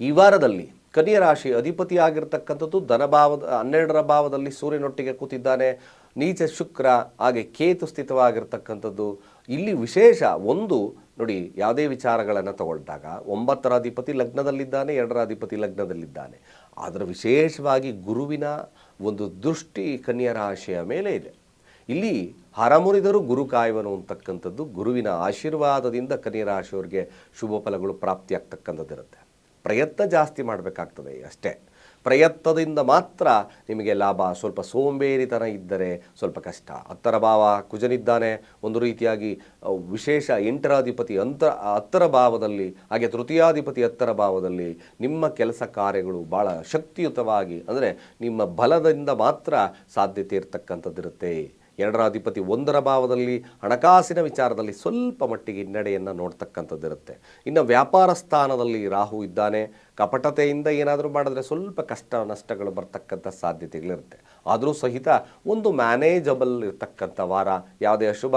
ಈ ವಾರದಲ್ಲಿ ಕನ್ಯಾ ರಾಶಿ ಅಧಿಪತಿ ಆಗಿರ್ತಕ್ಕಂಥದ್ದು ಧನಭಾವದ ಹನ್ನೆರಡರ ಭಾವದಲ್ಲಿ ಸೂರ್ಯನೊಟ್ಟಿಗೆ ಕೂತಿದ್ದಾನೆ. ನೀಚ ಶುಕ್ರ, ಹಾಗೆ ಕೇತು ಸ್ಥಿತವಾಗಿರ್ತಕ್ಕಂಥದ್ದು. ಇಲ್ಲಿ ವಿಶೇಷ ಒಂದು ನೋಡಿ, ಯಾವುದೇ ವಿಚಾರಗಳನ್ನು ತಗೊಂಡಾಗ ಒಂಬತ್ತರ ಅಧಿಪತಿ ಲಗ್ನದಲ್ಲಿದ್ದಾನೆ ಎರಡರ ಅಧಿಪತಿ ಲಗ್ನದಲ್ಲಿದ್ದಾನೆ. ಅದರ ವಿಶೇಷವಾಗಿ ಗುರುವಿನ ಒಂದು ದೃಷ್ಟಿ ಕನ್ಯಾ ರಾಶಿಯ ಮೇಲೆ ಇದೆ. ಇಲ್ಲಿ ಹರಮುರಿದರು ಗುರು ಕಾಯುವನು ಅಂತಕ್ಕಂಥದ್ದು ಗುರುವಿನ ಆಶೀರ್ವಾದದಿಂದ ಕನ್ಯಾ ರಾಶಿಯವರಿಗೆ ಶುಭ ಫಲಗಳು ಪ್ರಾಪ್ತಿಯಾಗ್ತಕ್ಕಂಥದ್ದಿರುತ್ತೆ. ಪ್ರಯತ್ನ ಜಾಸ್ತಿ ಮಾಡಬೇಕಾಗ್ತದೆ ಅಷ್ಟೇ. ಪ್ರಯತ್ನದಿಂದ ಮಾತ್ರ ನಿಮಗೆ ಲಾಭ. ಸ್ವಲ್ಪ ಸೋಂಬೇರಿತನ ಇದ್ದರೆ ಸ್ವಲ್ಪ ಕಷ್ಟ. ಹತ್ತರ ಭಾವ ಕುಜನಿದ್ದಾನೆ. ಒಂದು ರೀತಿಯಾಗಿ ವಿಶೇಷ ಎಂಟರಾಧಿಪತಿ ಅಂತರ ಹತ್ತರ ಭಾವದಲ್ಲಿ, ಹಾಗೆ ತೃತೀಯಾಧಿಪತಿ ಹತ್ತರ ಭಾವದಲ್ಲಿ ನಿಮ್ಮ ಕೆಲಸ ಕಾರ್ಯಗಳು ಭಾಳ ಶಕ್ತಿಯುತವಾಗಿ, ಅಂದರೆ ನಿಮ್ಮ ಬಲದಿಂದ ಮಾತ್ರ ಸಾಧ್ಯತೆ ಇರತಕ್ಕಂಥದ್ದಿರುತ್ತೆ. ಎರಡರ ಅಧಿಪತಿ ಒಂದರ ಭಾವದಲ್ಲಿ ಹಣಕಾಸಿನ ವಿಚಾರದಲ್ಲಿ ಸ್ವಲ್ಪ ಮಟ್ಟಿಗೆ ಹಿನ್ನಡೆಯನ್ನು ನೋಡ್ತಕ್ಕಂಥದ್ದಿರುತ್ತೆ. ಇನ್ನು ವ್ಯಾಪಾರ ಸ್ಥಾನದಲ್ಲಿ ರಾಹು ಇದ್ದಾನೆ, ಕಪಟತೆಯಿಂದ ಏನಾದರೂ ಮಾಡಿದ್ರೆ ಸ್ವಲ್ಪ ಕಷ್ಟ ನಷ್ಟಗಳು ಬರ್ತಕ್ಕಂಥ ಸಾಧ್ಯತೆಗಳಿರುತ್ತೆ. ಆದರೂ ಸಹಿತ ಒಂದು ಮ್ಯಾನೇಜಬಲ್ ಇರ್ತಕ್ಕಂಥ ವಾರ, ಯಾವುದೇ ಅಶುಭ,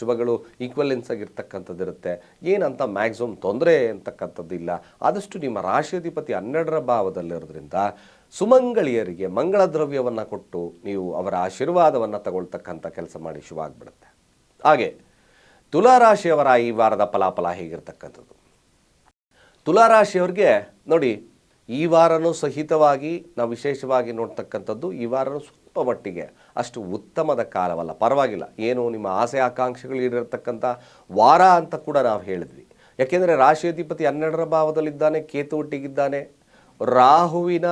ಶುಭಗಳು ಈಕ್ವಲೆನ್ಸ್ ಆಗಿರ್ತಕ್ಕಂಥದ್ದಿರುತ್ತೆ ಏನಂತ ಮ್ಯಾಕ್ಸಿಮಮ್ ತೊಂದರೆ ಅಂತಕ್ಕಂಥದ್ದು ಇಲ್ಲ ಆದಷ್ಟು ನಿಮ್ಮ ರಾಶಿಯಾಧಿಪತಿ ಹನ್ನೆರಡರ ಭಾವದಲ್ಲಿರೋದ್ರಿಂದ ಸುಮಂಗಳಿಯರಿಗೆ ಮಂಗಳ ದ್ರವ್ಯವನ್ನು ಕೊಟ್ಟು ನೀವು ಅವರ ಆಶೀರ್ವಾದವನ್ನು ತಗೊಳ್ತಕ್ಕಂಥ ಕೆಲಸ ಮಾಡಿ ಶುಭ ಆಗಿಬಿಡುತ್ತೆ. ಹಾಗೆ ತುಲಾರಾಶಿಯವರ ಈ ವಾರದ ಫಲಾಫಲ ಹೇಗಿರ್ತಕ್ಕಂಥದ್ದು? ತುಲಾರಾಶಿಯವ್ರಿಗೆ ನೋಡಿ, ಈ ವಾರನೂ ಸಹಿತವಾಗಿ ನಾವು ವಿಶೇಷವಾಗಿ ನೋಡ್ತಕ್ಕಂಥದ್ದು ಈ ವಾರನೂ ಸ್ವಲ್ಪ ಮಟ್ಟಿಗೆ ಅಷ್ಟು ಉತ್ತಮದ ಕಾಲವಲ್ಲ. ಪರವಾಗಿಲ್ಲ, ಏನು ನಿಮ್ಮ ಆಸೆ ಆಕಾಂಕ್ಷೆಗಳು ಈಡೇರ್ತಕ್ಕಂಥ ವಾರ ಅಂತ ಕೂಡ ನಾವು ಹೇಳಿದ್ವಿ. ಯಾಕೆಂದರೆ ರಾಶಿಯಾಧಿಪತಿ ಹನ್ನೆರಡರ ಭಾವದಲ್ಲಿದ್ದಾನೆ, ಕೇತು ಒಟ್ಟಿಗಿದ್ದಾನೆ ರಾಹುವಿನ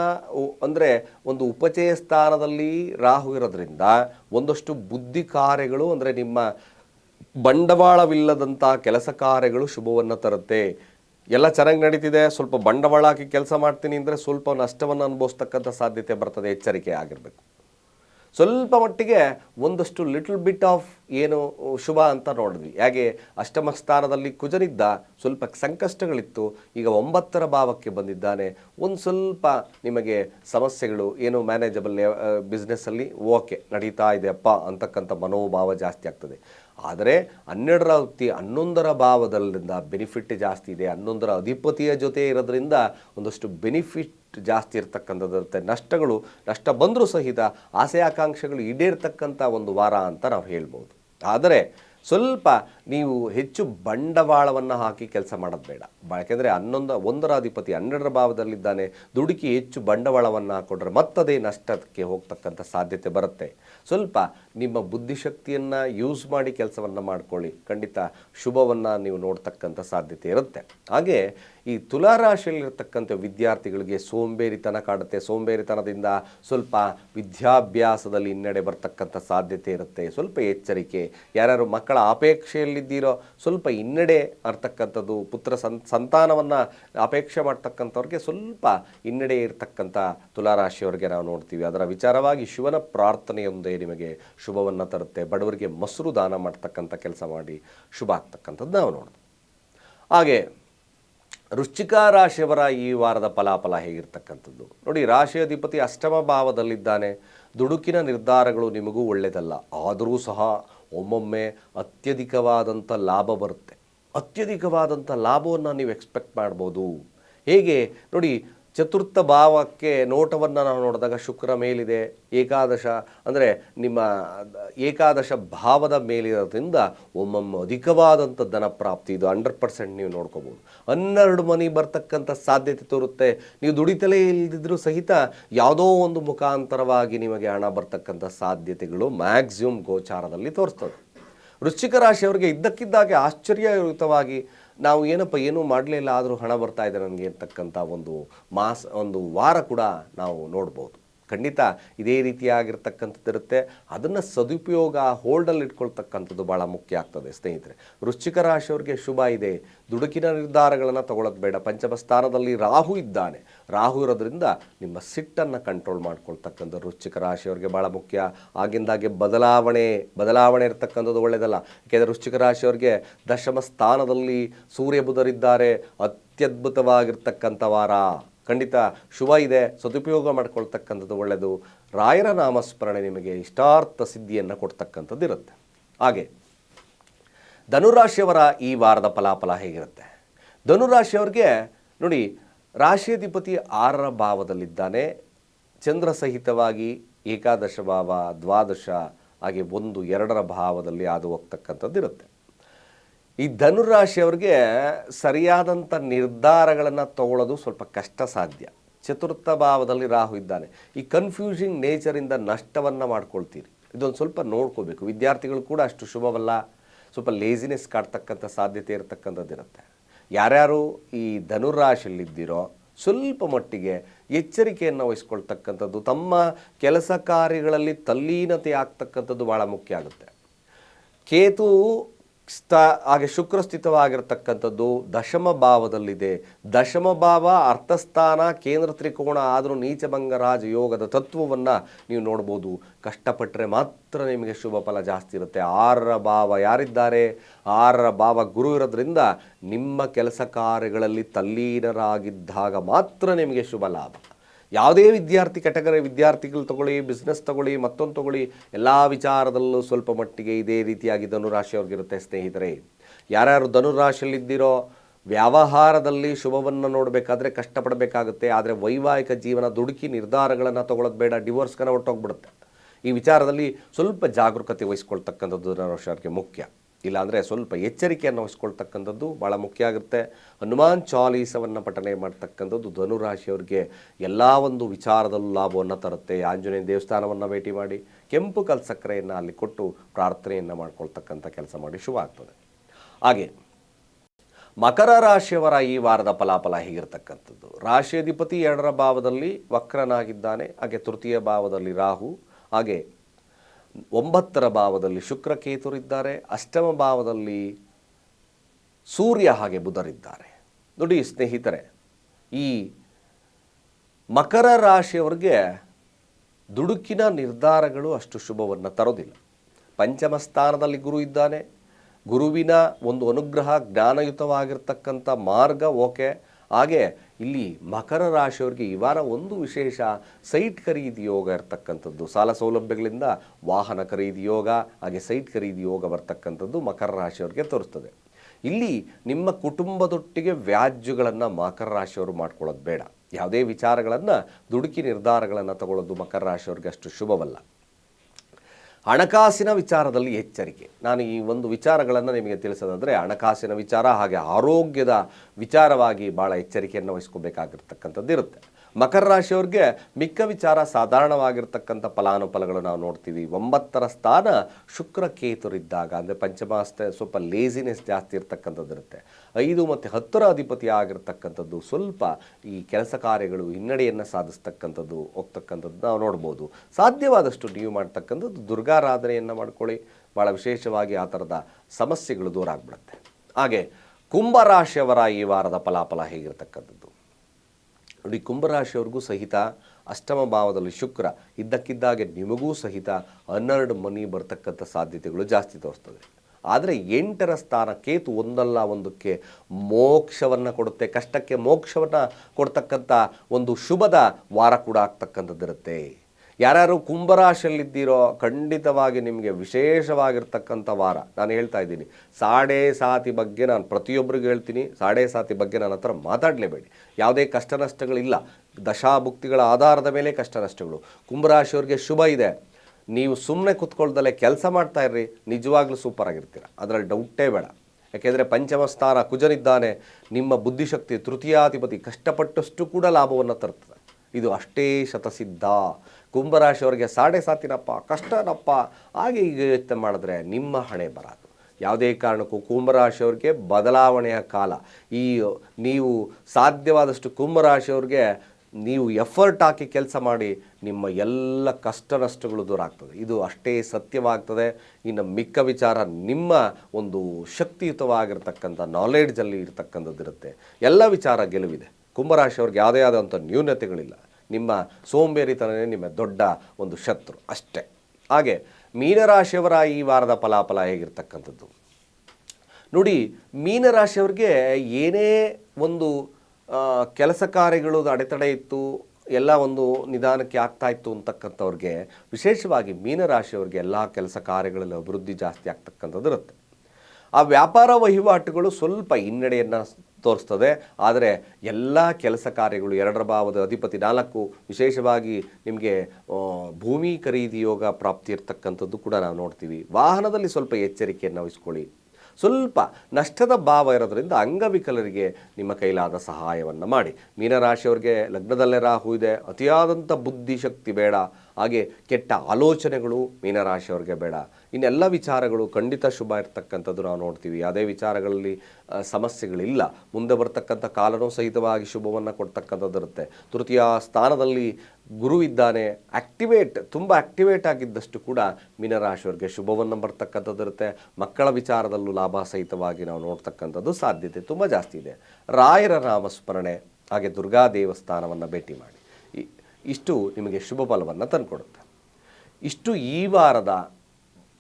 ಅಂದರೆ ಒಂದು ಉಪಚಯ ಸ್ಥಾನದಲ್ಲಿ ರಾಹು ಇರೋದ್ರಿಂದ ಒಂದಷ್ಟು ಬುದ್ಧಿ ಕಾರ್ಯಗಳು, ಅಂದರೆ ನಿಮ್ಮ ಬಂಡವಾಳವಿಲ್ಲದಂಥ ಕೆಲಸ ಕಾರ್ಯಗಳು ಶುಭವನ್ನು ತರುತ್ತೆ. ಎಲ್ಲ ಚೆನ್ನಾಗಿ ನಡೀತಿದೆ. ಸ್ವಲ್ಪ ಬಂಡವಾಳ ಹಾಕಿ ಕೆಲಸ ಮಾಡ್ತೀನಿ ಅಂದರೆ ಸ್ವಲ್ಪ ನಷ್ಟವನ್ನು ಅನುಭವಿಸ್ತಕ್ಕಂಥ ಸಾಧ್ಯತೆ ಬರ್ತದೆ. ಎಚ್ಚರಿಕೆ ಆಗಿರಬೇಕು. ಸ್ವಲ್ಪ ಮಟ್ಟಿಗೆ ಒಂದಷ್ಟು ಲಿಟಲ್ ಬಿಟ್ ಆಫ್ ಏನು ಶುಭ ಅಂತ ನೋಡಿದ್ವಿ. ಹೇಗೆ ಅಷ್ಟಮ ಸ್ಥಾನದಲ್ಲಿ ಕುಜರಿದ್ದ ಸ್ವಲ್ಪ ಸಂಕಷ್ಟಗಳಿತ್ತು. ಈಗ ಒಂಬತ್ತರ ಭಾವಕ್ಕೆ ಬಂದಿದ್ದಾನೆ. ಒಂದು ಸ್ವಲ್ಪ ನಿಮಗೆ ಸಮಸ್ಯೆಗಳು, ಏನು ಮ್ಯಾನೇಜಬಲ್ ಬಿಸ್ನೆಸ್ಸಲ್ಲಿ ಓಕೆ, ನಡೀತಾ ಇದೆಯಪ್ಪ ಅಂತಕ್ಕಂಥ ಮನೋಭಾವ ಜಾಸ್ತಿ ಆಗ್ತದೆ. ಆದರೆ ಹನ್ನೆರಡರ ವೃತ್ತಿ ಹನ್ನೊಂದರ ಭಾವದಲ್ಲಿಂದ ಬೆನಿಫಿಟ್ ಜಾಸ್ತಿ ಇದೆ. ಹನ್ನೊಂದರ ಅಧಿಪತಿಯ ಜೊತೆ ಇರೋದ್ರಿಂದ ಒಂದಷ್ಟು ಬೆನಿಫಿಟ್ ಜಾಸ್ತಿ ಇರತಕ್ಕಂಥದ್ದಿರುತ್ತೆ ನಷ್ಟಗಳು, ನಷ್ಟ ಬಂದರೂ ಸಹಿತ ಆಸೆ ಆಕಾಂಕ್ಷೆಗಳು ಈಡೇರ್ತಕ್ಕಂಥ ಒಂದು ವಾರ ಅಂತ ನಾವು ಹೇಳ್ಬೋದು. ಆದರೆ ಸ್ವಲ್ಪ ನೀವು ಹೆಚ್ಚು ಬಂಡವಾಳವನ್ನು ಹಾಕಿ ಕೆಲಸ ಮಾಡೋದು ಬೇಡ. ಯಾಕೆಂದರೆ ಹನ್ನೊಂದು, ಒಂದರ ಅಧಿಪತಿ ಹನ್ನೆರಡರ ಭಾವದಲ್ಲಿದ್ದಾನೆ. ದುಡುಕಿ ಹೆಚ್ಚು ಬಂಡವಾಳವನ್ನು ಹಾಕೊಂಡ್ರೆ ಮತ್ತದೇ ನಷ್ಟಕ್ಕೆ ಹೋಗ್ತಕ್ಕಂಥ ಸಾಧ್ಯತೆ ಬರುತ್ತೆ. ಸ್ವಲ್ಪ ನಿಮ್ಮ ಬುದ್ಧಿಶಕ್ತಿಯನ್ನು ಯೂಸ್ ಮಾಡಿ ಕೆಲಸವನ್ನು ಮಾಡ್ಕೊಳ್ಳಿ. ಖಂಡಿತ ಶುಭವನ್ನು ನೀವು ನೋಡ್ತಕ್ಕಂಥ ಸಾಧ್ಯತೆ ಇರುತ್ತೆ. ಹಾಗೆ ಈ ತುಲಾರಾಶಿಯಲ್ಲಿರ್ತಕ್ಕಂಥ ವಿದ್ಯಾರ್ಥಿಗಳಿಗೆ ಸೋಂಬೇರಿತನ ಕಾಡುತ್ತೆ. ಸೋಂಬೇರಿತನದಿಂದ ಸ್ವಲ್ಪ ವಿದ್ಯಾಭ್ಯಾಸದಲ್ಲಿ ಹಿನ್ನಡೆ ಬರ್ತಕ್ಕಂಥ ಸಾಧ್ಯತೆ ಇರುತ್ತೆ. ಸ್ವಲ್ಪ ಎಚ್ಚರಿಕೆ, ಯಾರ್ಯಾರು ಮಕ್ಕಳ ಅಪೇಕ್ಷೆಯಲ್ಲಿದ್ದೀರೋ ಸ್ವಲ್ಪ ಹಿನ್ನಡೆ ಅರ್ತಕ್ಕಂಥದ್ದು ಪುತ್ರ ಸಂ ಸಂತಾನವನ್ನು ಅಪೇಕ್ಷೆ ಮಾಡ್ತಕ್ಕಂಥವ್ರಿಗೆ ಸ್ವಲ್ಪ ಹಿನ್ನಡೆ ಇರ್ತಕ್ಕಂಥ ತುಲಾರಾಶಿಯವರಿಗೆ ನಾವು ನೋಡ್ತೀವಿ. ಅದರ ವಿಚಾರವಾಗಿ ಶಿವನ ಪ್ರಾರ್ಥನೆಯೊಂದೇ ನಿಮಗೆ ಶುಭವನ್ನು ತರುತ್ತೆ. ಬಡವರಿಗೆ ಮೊಸರು ದಾನ ಮಾಡ್ತಕ್ಕಂಥ ಕೆಲಸ ಮಾಡಿ ಶುಭ ಆಗ್ತಕ್ಕಂಥದ್ದು ನಾವು ನೋಡೋದು ಹಾಗೆ ವೃಶ್ಚಿಕ ರಾಶಿಯವರ ಈ ವಾರದ ಫಲಾಫಲ ಹೇಗಿರ್ತಕ್ಕಂಥದ್ದು? ನೋಡಿ, ರಾಶಿ ಅಧಿಪತಿ ಅಷ್ಟಮ ಭಾವದಲ್ಲಿದ್ದಾನೆ. ದುಡುಕಿನ ನಿರ್ಧಾರಗಳು ನಿಮಗೂ ಒಳ್ಳೆಯದಲ್ಲ. ಆದರೂ ಸಹ ಒಮ್ಮೊಮ್ಮೆ ಅತ್ಯಧಿಕವಾದಂಥ ಲಾಭ ಬರುತ್ತೆ. ಅತ್ಯಧಿಕವಾದಂಥ ಲಾಭವನ್ನು ನೀವು ಎಕ್ಸ್ಪೆಕ್ಟ್ ಮಾಡ್ಬೋದು. ಹೇಗೆ? ನೋಡಿ ಚತುರ್ಥ ಭಾವಕ್ಕೆ ನೋಟವನ್ನು ನಾವು ನೋಡಿದಾಗ ಶುಕ್ರ ಮೇಲಿದೆ, ಏಕಾದಶ, ಅಂದರೆ ನಿಮ್ಮ ಏಕಾದಶ ಭಾವದ ಮೇಲಿರೋದ್ರಿಂದ ಒಮ್ಮೊಮ್ಮೆ ಅಧಿಕವಾದಂಥ ಧನ ಪ್ರಾಪ್ತಿ ಇದು ಹಂಡ್ರೆಡ್ ಪರ್ಸೆಂಟ್ ನೀವು ನೋಡ್ಕೋಬೋದು. ಹನ್ನೆರಡು ಮನಿ ಬರ್ತಕ್ಕಂಥ ಸಾಧ್ಯತೆ ತೋರುತ್ತೆ. ನೀವು ದುಡಿತಲೇ ಇಲ್ಲದಿದ್ದರೂ ಸಹಿತ ಯಾವುದೋ ಒಂದು ಮುಖಾಂತರವಾಗಿ ನಿಮಗೆ ಹಣ ಬರ್ತಕ್ಕಂಥ ಸಾಧ್ಯತೆಗಳು ಮ್ಯಾಕ್ಸಿಮಮ್ ಗೋಚಾರದಲ್ಲಿ ತೋರಿಸ್ತದೆ. ವೃಶ್ಚಿಕ ರಾಶಿಯವರಿಗೆ ಇದ್ದಕ್ಕಿದ್ದಾಗೆ ಆಶ್ಚರ್ಯಯುತವಾಗಿ ನಾವು ಏನಪ್ಪ, ಏನೂ ಮಾಡಲೇ ಇಲ್ಲ, ಆದರೂ ಹಣ ಬರ್ತಾ ಇದೆ ನನಗೆ ಅಂತಕ್ಕಂಥ ಒಂದು ಮಾಸ, ಒಂದು ವಾರ ಕೂಡ ನಾವು ನೋಡ್ಬೋದು. ಖಂಡಿತ ಇದೇ ರೀತಿಯಾಗಿರ್ತಕ್ಕಂಥದ್ದಿರುತ್ತೆ ಅದನ್ನು ಸದುಪಯೋಗ ಹೋಲ್ಡಲ್ಲಿ ಇಟ್ಕೊಳ್ತಕ್ಕಂಥದ್ದು ಭಾಳ ಮುಖ್ಯ ಆಗ್ತದೆ ಸ್ನೇಹಿತರೆ. ವೃಶ್ಚಿಕ ರಾಶಿಯವರಿಗೆ ಶುಭ ಇದೆ. ದುಡುಕಿನ ನಿರ್ಧಾರಗಳನ್ನು ತಗೊಳ್ಳೋದು ಬೇಡ. ಪಂಚಮ ಸ್ಥಾನದಲ್ಲಿ ರಾಹು ಇದ್ದಾನೆ. ರಾಹು ಇರೋದ್ರಿಂದ ನಿಮ್ಮ ಸಿಟ್ಟನ್ನು ಕಂಟ್ರೋಲ್ ಮಾಡ್ಕೊಳ್ತಕ್ಕಂಥ ವೃಶ್ಚಿಕ ರಾಶಿಯವರಿಗೆ ಭಾಳ ಮುಖ್ಯ. ಆಗಿಂದಾಗೆ ಬದಲಾವಣೆ ಬದಲಾವಣೆ ಇರ್ತಕ್ಕಂಥದ್ದು ಒಳ್ಳೆಯದಲ್ಲ ಯಾಕೆಂದರೆ ವೃಶ್ಚಿಕ ರಾಶಿಯವರಿಗೆ ದಶಮ ಸ್ಥಾನದಲ್ಲಿ ಸೂರ್ಯ ಬುಧರಿದ್ದಾರೆ ಅತ್ಯದ್ಭುತವಾಗಿರ್ತಕ್ಕಂಥ ವಾರ. ಖಂಡಿತ ಶುಭ ಇದೆ. ಸದುಪಯೋಗ ಮಾಡ್ಕೊಳ್ತಕ್ಕಂಥದ್ದು ಒಳ್ಳೆಯದು ರಾಯರ ನಾಮಸ್ಮರಣೆ ನಿಮಗೆ ಇಷ್ಟಾರ್ಥ ಸಿದ್ಧಿಯನ್ನು ಕೊಡ್ತಕ್ಕಂಥದ್ದು ಇರುತ್ತೆ. ಹಾಗೆ, ಧನುರಾಶಿಯವರ ಈ ವಾರದ ಫಲಾಫಲ ಹೇಗಿರುತ್ತೆ? ಧನುರಾಶಿಯವ್ರಿಗೆ ನೋಡಿ ರಾಶಿಯಾಧಿಪತಿ ಆರರ ಭಾವದಲ್ಲಿದ್ದಾನೆ. ಚಂದ್ರ ಸಹಿತವಾಗಿ ಏಕಾದಶ ಭಾವ, ದ್ವಾದಶ, ಹಾಗೆ ಒಂದು, ಎರಡರ ಭಾವದಲ್ಲಿ ಹಾದು ಹೋಗ್ತಕ್ಕಂಥದ್ದು ಇರುತ್ತೆ. ಈ ಧನುರಾಶಿಯವ್ರಿಗೆ ಸರಿಯಾದಂಥ ನಿರ್ಧಾರಗಳನ್ನು ತಗೊಳ್ಳೋದು ಸ್ವಲ್ಪ ಕಷ್ಟ ಸಾಧ್ಯ. ಚತುರ್ಥ ಭಾವದಲ್ಲಿ ರಾಹು ಇದ್ದಾನೆ. ಈ ಕನ್ಫ್ಯೂಸಿಂಗ್ ನೇಚರಿಂದ ನಷ್ಟವನ್ನು ಮಾಡ್ಕೊಳ್ತೀರಿ. ಇದೊಂದು ಸ್ವಲ್ಪ ನೋಡ್ಕೋಬೇಕು. ವಿದ್ಯಾರ್ಥಿಗಳು ಕೂಡ ಅಷ್ಟು ಶುಭವಲ್ಲ. ಸ್ವಲ್ಪ ಲೇಸಿನೆಸ್ ಕಾಡ್ತಕ್ಕಂಥ ಸಾಧ್ಯತೆ ಇರತಕ್ಕಂಥದ್ದು ಇರುತ್ತೆ ಯಾರ್ಯಾರು ಈ ಧನುರಾಶಿಯಲ್ಲಿದ್ದೀರೋ ಸ್ವಲ್ಪ ಮಟ್ಟಿಗೆ ಎಚ್ಚರಿಕೆಯನ್ನು ವಹಿಸ್ಕೊಳ್ತಕ್ಕಂಥದ್ದು, ತಮ್ಮ ಕೆಲಸ ಕಾರ್ಯಗಳಲ್ಲಿ ತಲ್ಲೀನತೆ ಆಗ್ತಕ್ಕಂಥದ್ದು ಭಾಳ ಮುಖ್ಯ ಆಗುತ್ತೆ. ಕೇತು ಸ್ಥ ಹಾಗೆ ಶುಕ್ರ ಸ್ಥಿತವಾಗಿರ್ತಕ್ಕಂಥದ್ದು ದಶಮ ಭಾವದಲ್ಲಿದೆ. ದಶಮ ಭಾವ, ಅರ್ಥಸ್ಥಾನ, ಕೇಂದ್ರ ತ್ರಿಕೋಣ ಆದರೂ ನೀಚಭಂಗ ಯೋಗದ ತತ್ವವನ್ನು ನೀವು ನೋಡ್ಬೋದು. ಕಷ್ಟಪಟ್ಟರೆ ಮಾತ್ರ ನಿಮಗೆ ಶುಭ ಫಲ ಜಾಸ್ತಿ ಇರುತ್ತೆ. ಆರರ ಭಾವ ಯಾರಿದ್ದಾರೆ? ಆರರ ಭಾವ ಗುರು ಇರೋದ್ರಿಂದ ನಿಮ್ಮ ಕೆಲಸ ಕಾರ್ಯಗಳಲ್ಲಿ ತಲ್ಲೀನರಾಗಿದ್ದಾಗ ಮಾತ್ರ ನಿಮಗೆ ಶುಭ ಲಾಭ. ಯಾವುದೇ ವಿದ್ಯಾರ್ಥಿ ಕೆಟಗರಿ ವಿದ್ಯಾರ್ಥಿಗಳು ತಗೊಳ್ಳಿ ಬಿಸ್ನೆಸ್ ತಗೊಳ್ಳಿ, ಮತ್ತೊಂದು ತಗೊಳ್ಳಿ, ಎಲ್ಲ ವಿಚಾರದಲ್ಲೂ ಸ್ವಲ್ಪ ಮಟ್ಟಿಗೆ ಇದೇ ರೀತಿಯಾಗಿ ಧನುರಾಶಿಯವ್ರಿಗಿರುತ್ತೆ ಸ್ನೇಹಿತರೆ. ಯಾರ್ಯಾರು ಧನುರಾಶಿಯಲ್ಲಿದ್ದೀರೋ, ವ್ಯವಹಾರದಲ್ಲಿ ಶುಭವನ್ನು ನೋಡಬೇಕಾದ್ರೆ ಕಷ್ಟಪಡಬೇಕಾಗುತ್ತೆ. ಆದರೆ ವೈವಾಹಿಕ ಜೀವನ ದುಡುಕಿ ನಿರ್ಧಾರಗಳನ್ನು ತಗೊಳ್ಳೋದು ಬೇಡ ಡಿವೋರ್ಸ್ಗನ ಹೊಟ್ಟೋಗ್ಬಿಡುತ್ತೆ ಈ ವಿಚಾರದಲ್ಲಿ ಸ್ವಲ್ಪ ಜಾಗರೂಕತೆ ವಹಿಸ್ಕೊಳ್ತಕ್ಕಂಥದ್ದು ಧನುರಾಶಿಯವ್ರಿಗೆ ಮುಖ್ಯ. ಇಲ್ಲಾಂದರೆ ಸ್ವಲ್ಪ ಎಚ್ಚರಿಕೆಯನ್ನು ವಹಿಸ್ಕೊಳ್ತಕ್ಕಂಥದ್ದು ಭಾಳ ಮುಖ್ಯ ಆಗುತ್ತೆ. ಹನುಮಾನ್ ಚಾಲೀಸವನ್ನು ಪಠನೆ ಮಾಡ್ತಕ್ಕಂಥದ್ದು ಧನುರಾಶಿಯವರಿಗೆ ಎಲ್ಲ ಒಂದು ವಿಚಾರದಲ್ಲೂ ಲಾಭವನ್ನು ತರುತ್ತೆ. ಆಂಜನೇಯ ದೇವಸ್ಥಾನವನ್ನು ಭೇಟಿ ಮಾಡಿ, ಕೆಂಪು ಕಲ್ ಸಕ್ಕರೆಯನ್ನು ಅಲ್ಲಿ ಕೊಟ್ಟು ಪ್ರಾರ್ಥನೆಯನ್ನು ಮಾಡ್ಕೊಳ್ತಕ್ಕಂಥ ಕೆಲಸ ಮಾಡಿ ಶುಭ ಆಗ್ತದೆ. ಹಾಗೆ, ಮಕರ ರಾಶಿಯವರ ಈ ವಾರದ ಫಲಾಫಲ ಹೀಗಿರ್ತಕ್ಕಂಥದ್ದು? ರಾಶಿ ಅಧಿಪತಿ ಎರಡರ ಭಾವದಲ್ಲಿ ವಕ್ರನಾಗಿದ್ದಾನೆ, ಹಾಗೆ ತೃತೀಯ ಭಾವದಲ್ಲಿ ರಾಹು, ಹಾಗೆ ಒಂಬತ್ತರ ಭಾವದಲ್ಲಿ ಶುಕ್ರ ಕೇತುರಿದ್ದಾರೆ ಅಷ್ಟಮ ಭಾವದಲ್ಲಿ ಸೂರ್ಯ ಹಾಗೆ ಬುಧರಿದ್ದಾರೆ. ನೋಡಿ ಸ್ನೇಹಿತರೆ, ಈ ಮಕರ ರಾಶಿಯವರಿಗೆ ದುಡುಕಿನ ನಿರ್ಧಾರಗಳು ಅಷ್ಟು ಶುಭವನ್ನು ತರೋದಿಲ್ಲ. ಪಂಚಮ ಸ್ಥಾನದಲ್ಲಿ ಗುರು ಇದ್ದಾನೆ. ಗುರುವಿನ ಒಂದು ಅನುಗ್ರಹ ಜ್ಞಾನಯುತವಾಗಿರ್ತಕ್ಕಂಥ ಮಾರ್ಗ ಓಕೆ. ಹಾಗೆ ಇಲ್ಲಿ ಮಕರ ರಾಶಿಯವರಿಗೆ ಈ ವಾರ ಒಂದು ವಿಶೇಷ ಸೈಟ್ ಖರೀದಿ ಯೋಗ ಇರತಕ್ಕಂಥದ್ದು. ಸಾಲ ಸೌಲಭ್ಯಗಳಿಂದ ವಾಹನ ಖರೀದಿ ಯೋಗ, ಹಾಗೆ ಸೈಟ್ ಖರೀದಿ ಯೋಗ ಬರ್ತಕ್ಕಂಥದ್ದು ಮಕರ ರಾಶಿಯವರಿಗೆ ತೋರಿಸ್ತದೆ ಇಲ್ಲಿ ನಿಮ್ಮ ಕುಟುಂಬದೊಟ್ಟಿಗೆ ವ್ಯಾಜ್ಯಗಳನ್ನು ಮಕರ ರಾಶಿಯವರು ಮಾಡ್ಕೊಳ್ಳೋದು ಬೇಡ. ಯಾವುದೇ ವಿಚಾರಗಳನ್ನು, ದುಡುಕಿ ನಿರ್ಧಾರಗಳನ್ನು ತಗೊಳ್ಳೋದು ಮಕರ ರಾಶಿಯವ್ರಿಗೆ ಅಷ್ಟು ಶುಭವಲ್ಲ. ಹಣಕಾಸಿನ ವಿಚಾರದಲ್ಲಿ ಎಚ್ಚರಿಕೆ. ನಾನು ಈ ಒಂದು ವಿಚಾರಗಳನ್ನು ನಿಮಗೆ ತಿಳಿಸೋದಾದರೆ, ಹಣಕಾಸಿನ ವಿಚಾರ ಹಾಗೆ ಆರೋಗ್ಯದ ವಿಚಾರವಾಗಿ ಭಾಳ ಎಚ್ಚರಿಕೆಯನ್ನು ವಹಿಸ್ಕೋಬೇಕಾಗಿರ್ತಕ್ಕಂಥದ್ದು ಇರುತ್ತೆ ಮಕರ ರಾಶಿಯವ್ರಿಗೆ ಮಿಕ್ಕ ವಿಚಾರ ಸಾಧಾರಣವಾಗಿರ್ತಕ್ಕಂಥ ಫಲಾನುಫಲಗಳು ನಾವು ನೋಡ್ತೀವಿ. ಒಂಬತ್ತರ ಸ್ಥಾನ ಶುಕ್ರ ಕೇತುರಿದ್ದಾಗ, ಅಂದರೆ ಪಂಚಮಾಸ್ತ ಸ್ವಲ್ಪ ಲೇಸಿನೆಸ್ ಜಾಸ್ತಿ ಇರ್ತಕ್ಕಂಥದ್ದು ಇರುತ್ತೆ. ಐದು ಮತ್ತು ಹತ್ತರ ಅಧಿಪತಿ ಆಗಿರ್ತಕ್ಕಂಥದ್ದು ಸ್ವಲ್ಪ ಈ ಕೆಲಸ ಕಾರ್ಯಗಳು ಹಿನ್ನಡೆಯನ್ನು ಸಾಧಿಸ್ತಕ್ಕಂಥದ್ದು ಹೋಗ್ತಕ್ಕಂಥದ್ದು ನಾವು ನೋಡ್ಬೋದು. ಸಾಧ್ಯವಾದಷ್ಟು ನೀವು ಮಾಡ್ತಕ್ಕಂಥದ್ದು ದುರ್ಗಾರಾಧನೆಯನ್ನು ಮಾಡ್ಕೊಳ್ಳಿ. ಭಾಳ ವಿಶೇಷವಾಗಿ ಆ ಥರದ ಸಮಸ್ಯೆಗಳು ದೂರ ಆಗ್ಬಿಡುತ್ತೆ. ಹಾಗೆ ಕುಂಭರಾಶಿಯವರ ಈ ವಾರದ ಫಲಾಫಲ ಹೇಗಿರ್ತಕ್ಕಂಥದ್ದು? ನೋಡಿ, ಕುಂಭರಾಶಿಯವ್ರಿಗೂ ಸಹಿತ ಅಷ್ಟಮ ಭಾವದಲ್ಲಿ ಶುಕ್ರ. ಇದ್ದಕ್ಕಿದ್ದಾಗೆ ನಿಮಗೂ ಸಹಿತ ಹನ್ನೆರಡು ಮನಿ ಬರ್ತಕ್ಕಂಥ ಸಾಧ್ಯತೆಗಳು ಜಾಸ್ತಿ ತೋರಿಸ್ತದೆ. ಆದರೆ ಎಂಟರ ಸ್ಥಾನ ಕೇತು ಒಂದಲ್ಲ ಒಂದಕ್ಕೆ ಮೋಕ್ಷವನ್ನು ಕೊಡುತ್ತೆ. ಕಷ್ಟಕ್ಕೆ ಮೋಕ್ಷವನ್ನು ಕೊಡ್ತಕ್ಕಂಥ ಒಂದು ಶುಭದ ವಾರ ಕೂಡ ಆಗ್ತಕ್ಕಂಥದ್ದಿರುತ್ತೆ. ಯಾರ್ಯಾರು ಕುಂಭರಾಶಿಯಲ್ಲಿದ್ದೀರೋ ಖಂಡಿತವಾಗಿ ನಿಮಗೆ ವಿಶೇಷವಾಗಿರ್ತಕ್ಕಂಥ ವಾರ. ನಾನು ಹೇಳ್ತಾ ಇದ್ದೀನಿ. ಸಾಡೆ ಸಾತಿ ಬಗ್ಗೆ ನಾನು ಪ್ರತಿಯೊಬ್ಬರಿಗೂ ಹೇಳ್ತೀನಿ. ಸಾಡೆ ಸಾತಿ ಬಗ್ಗೆ ನನ್ನ ಹತ್ರ ಮಾತಾಡಲೇಬೇಡಿ. ಯಾವುದೇ ಕಷ್ಟ ನಷ್ಟಗಳಿಲ್ಲ. ದಶಾಭುಕ್ತಿಗಳ ಆಧಾರದ ಮೇಲೆ ಕಷ್ಟ ನಷ್ಟಗಳು. ಕುಂಭರಾಶಿಯವ್ರಿಗೆ ಶುಭ ಇದೆ. ನೀವು ಸುಮ್ಮನೆ ಕುತ್ಕೊಳ್ದಲ್ಲೇ ಕೆಲಸ ಮಾಡ್ತಾ ಇರ್ರಿ. ನಿಜವಾಗ್ಲೂ ಸೂಪರ್ ಆಗಿರ್ತೀರ. ಅದರಲ್ಲಿ ಡೌಟೇ ಬೇಡ. ಯಾಕೆಂದರೆ ಪಂಚಮಸ್ಥಾನ ಕುಜನಿದ್ದಾನೆ. ನಿಮ್ಮ ಬುದ್ಧಿಶಕ್ತಿ ತೃತೀಯಾಧಿಪತಿ ಕಷ್ಟಪಟ್ಟಷ್ಟು ಕೂಡ ಲಾಭವನ್ನು ತರ್ತದೆ. ಇದು ಅಷ್ಟೇ ಶತಸಿದ್ಧ. ಕುಂಭರಾಶಿಯವರಿಗೆ ಸಾಡೆ ಸಾತಿನಪ್ಪ, ಕಷ್ಟನಪ್ಪ, ಹಾಗೆ ಈಗ ಯೋಚನೆ ಮಾಡಿದ್ರೆ ನಿಮ್ಮ ಹಣೆ ಬರಾದು ಯಾವುದೇ ಕಾರಣಕ್ಕೂ ಕುಂಭರಾಶಿಯವ್ರಿಗೆ ಬದಲಾವಣೆಯ ಕಾಲ. ಈ ನೀವು ಸಾಧ್ಯವಾದಷ್ಟು ಕುಂಭರಾಶಿಯವ್ರಿಗೆ ನೀವು ಎಫರ್ಟ್ ಹಾಕಿ ಕೆಲಸ ಮಾಡಿ ನಿಮ್ಮ ಎಲ್ಲ ಕಷ್ಟ ನಷ್ಟಗಳು ದೂರ ಆಗ್ತದೆ. ಇದು ಅಷ್ಟೇ ಸತ್ಯವಾಗ್ತದೆ. ಇನ್ನು ಮಿಕ್ಕ ವಿಚಾರ ನಿಮ್ಮ ಒಂದು ಶಕ್ತಿಯುತವಾಗಿರ್ತಕ್ಕಂಥ ನಾಲೆಡ್ಜಲ್ಲಿ ಇರತಕ್ಕಂಥದ್ದಿರುತ್ತೆ. ಎಲ್ಲ ವಿಚಾರ ಗೆಲುವಿದೆ. ಕುಂಭರಾಶಿಯವ್ರಿಗೆ ಯಾವುದೇ ಆದಂಥ ನ್ಯೂನತೆಗಳಿಲ್ಲ. ನಿಮ್ಮ ಸೋಂಬೇರಿತನವೇ ನಿಮ್ಮ ದೊಡ್ಡ ಒಂದು ಶತ್ರು ಅಷ್ಟೇ. ಹಾಗೆ ಮೀನರಾಶಿಯವರ ಈ ವಾರದ ಫಲಾಫಲ ಹೇಗಿರ್ತಕ್ಕಂಥದ್ದು? ನೋಡಿ, ಮೀನರಾಶಿಯವ್ರಿಗೆ ಏನೇ ಒಂದು ಕೆಲಸ ಕಾರ್ಯಗಳು ಅಡೆತಡೆ ಇತ್ತು, ಎಲ್ಲ ಒಂದು ನಿಧಾನಕ್ಕೆ ಆಗ್ತಾ ಇತ್ತು ಅಂತಕ್ಕಂಥವ್ರಿಗೆ, ವಿಶೇಷವಾಗಿ ಮೀನರಾಶಿಯವ್ರಿಗೆ ಎಲ್ಲ ಕೆಲಸ ಕಾರ್ಯಗಳಲ್ಲಿ ಅಭಿವೃದ್ಧಿ ಜಾಸ್ತಿ ಆಗ್ತಕ್ಕಂಥದ್ದು ಇರುತ್ತೆ. ಆ ವ್ಯಾಪಾರ ವಹಿವಾಟುಗಳು ಸ್ವಲ್ಪ ಹಿನ್ನಡೆಯನ್ನು ತೋರಿಸ್ತದೆ. ಆದರೆ ಎಲ್ಲ ಕೆಲಸ ಕಾರ್ಯಗಳು ಎರಡರ ಭಾವದ ಅಧಿಪತಿ ನಾಲ್ಕು, ವಿಶೇಷವಾಗಿ ನಿಮಗೆ ಭೂಮಿ ಖರೀದಿ ಯೋಗ ಪ್ರಾಪ್ತಿ ಇರ್ತಕ್ಕಂಥದ್ದು ಕೂಡ ನಾವು ನೋಡ್ತೀವಿ. ವಾಹನದಲ್ಲಿ ಸ್ವಲ್ಪ ಎಚ್ಚರಿಕೆಯನ್ನು ವಹಿಸ್ಕೊಳ್ಳಿ. ಸ್ವಲ್ಪ ನಷ್ಟದ ಭಾವ ಇರೋದ್ರಿಂದ ಅಂಗವಿಕಲರಿಗೆ ನಿಮ್ಮ ಕೈಲಾದ ಸಹಾಯವನ್ನು ಮಾಡಿ. ಮೀನರಾಶಿಯವರಿಗೆ ಲಗ್ನದಲ್ಲೇ ರಾಹು ಇದೆ. ಅತಿಯಾದಂಥ ಬುದ್ಧಿಶಕ್ತಿ ಬೇಡ. ಹಾಗೆ ಕೆಟ್ಟ ಆಲೋಚನೆಗಳು ಮೀನರಾಶಿಯವ್ರಿಗೆ ಬೇಡ. ಇನ್ನೆಲ್ಲ ವಿಚಾರಗಳು ಖಂಡಿತ ಶುಭ ಇರ್ತಕ್ಕಂಥದ್ದು ನಾವು ನೋಡ್ತೀವಿ. ಯಾವುದೇ ವಿಚಾರಗಳಲ್ಲಿ ಸಮಸ್ಯೆಗಳಿಲ್ಲ. ಮುಂದೆ ಬರ್ತಕ್ಕಂಥ ಕಾಲನೂ ಸಹಿತವಾಗಿ ಶುಭವನ್ನು ಕೊಡ್ತಕ್ಕಂಥದ್ದು ಇರುತ್ತೆ. ತೃತೀಯ ಸ್ಥಾನದಲ್ಲಿ ಗುರು ಇದ್ದಾನೆ, ಆಕ್ಟಿವೇಟ್, ತುಂಬ ಆಕ್ಟಿವೇಟ್ ಆಗಿದ್ದಷ್ಟು ಕೂಡ ಮೀನರಾಶಿಯವರಿಗೆ ಶುಭವನ್ನು ಬರ್ತಕ್ಕಂಥದ್ದು ಇರುತ್ತೆ. ಮಕ್ಕಳ ವಿಚಾರದಲ್ಲೂ ಲಾಭ ಸಹಿತವಾಗಿ ನಾವು ನೋಡ್ತಕ್ಕಂಥದ್ದು ಸಾಧ್ಯತೆ ತುಂಬ ಜಾಸ್ತಿ ಇದೆ. ರಾಯರ ನಾಮಸ್ಮರಣೆ, ಹಾಗೆ ದುರ್ಗಾ ದೇವಸ್ಥಾನವನ್ನು ಭೇಟಿ ಮಾಡಿ. ಇಷ್ಟು ನಿಮಗೆ ಶುಭ ಫಲವನ್ನು ತಂದುಕೊಡುತ್ತೆ. ಇಷ್ಟು ಈ ವಾರದ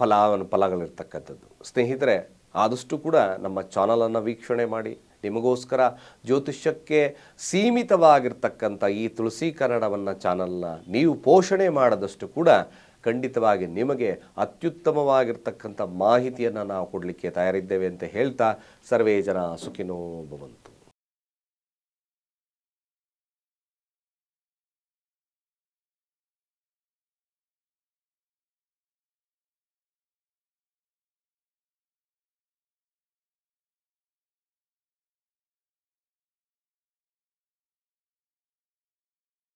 ಫಲ ಫಲಗಳಿರ್ತಕ್ಕಂಥದ್ದು. ಸ್ನೇಹಿತರೆ, ಆದಷ್ಟು ಕೂಡ ನಮ್ಮ ಚಾನಲನ್ನು ವೀಕ್ಷಣೆ ಮಾಡಿ. ನಿಮಗೋಸ್ಕರ ಜ್ಯೋತಿಷ್ಯಕ್ಕೆ ಸೀಮಿತವಾಗಿರ್ತಕ್ಕಂಥ ಈ ತುಳಸಿ ಕನ್ನಡವನ್ನು ಚಾನಲ್ನ ನೀವು ಪೋಷಣೆ ಮಾಡದಷ್ಟು ಕೂಡ ಖಂಡಿತವಾಗಿ ನಿಮಗೆ ಅತ್ಯುತ್ತಮವಾಗಿರ್ತಕ್ಕಂಥ ಮಾಹಿತಿಯನ್ನು ನಾವು ಕೊಡಲಿಕ್ಕೆ ತಯಾರಿದ್ದೇವೆ ಅಂತ ಹೇಳ್ತಾ ಸರ್ವೇ ಜನ ಸುಖಿನೋ ಭವಂತು.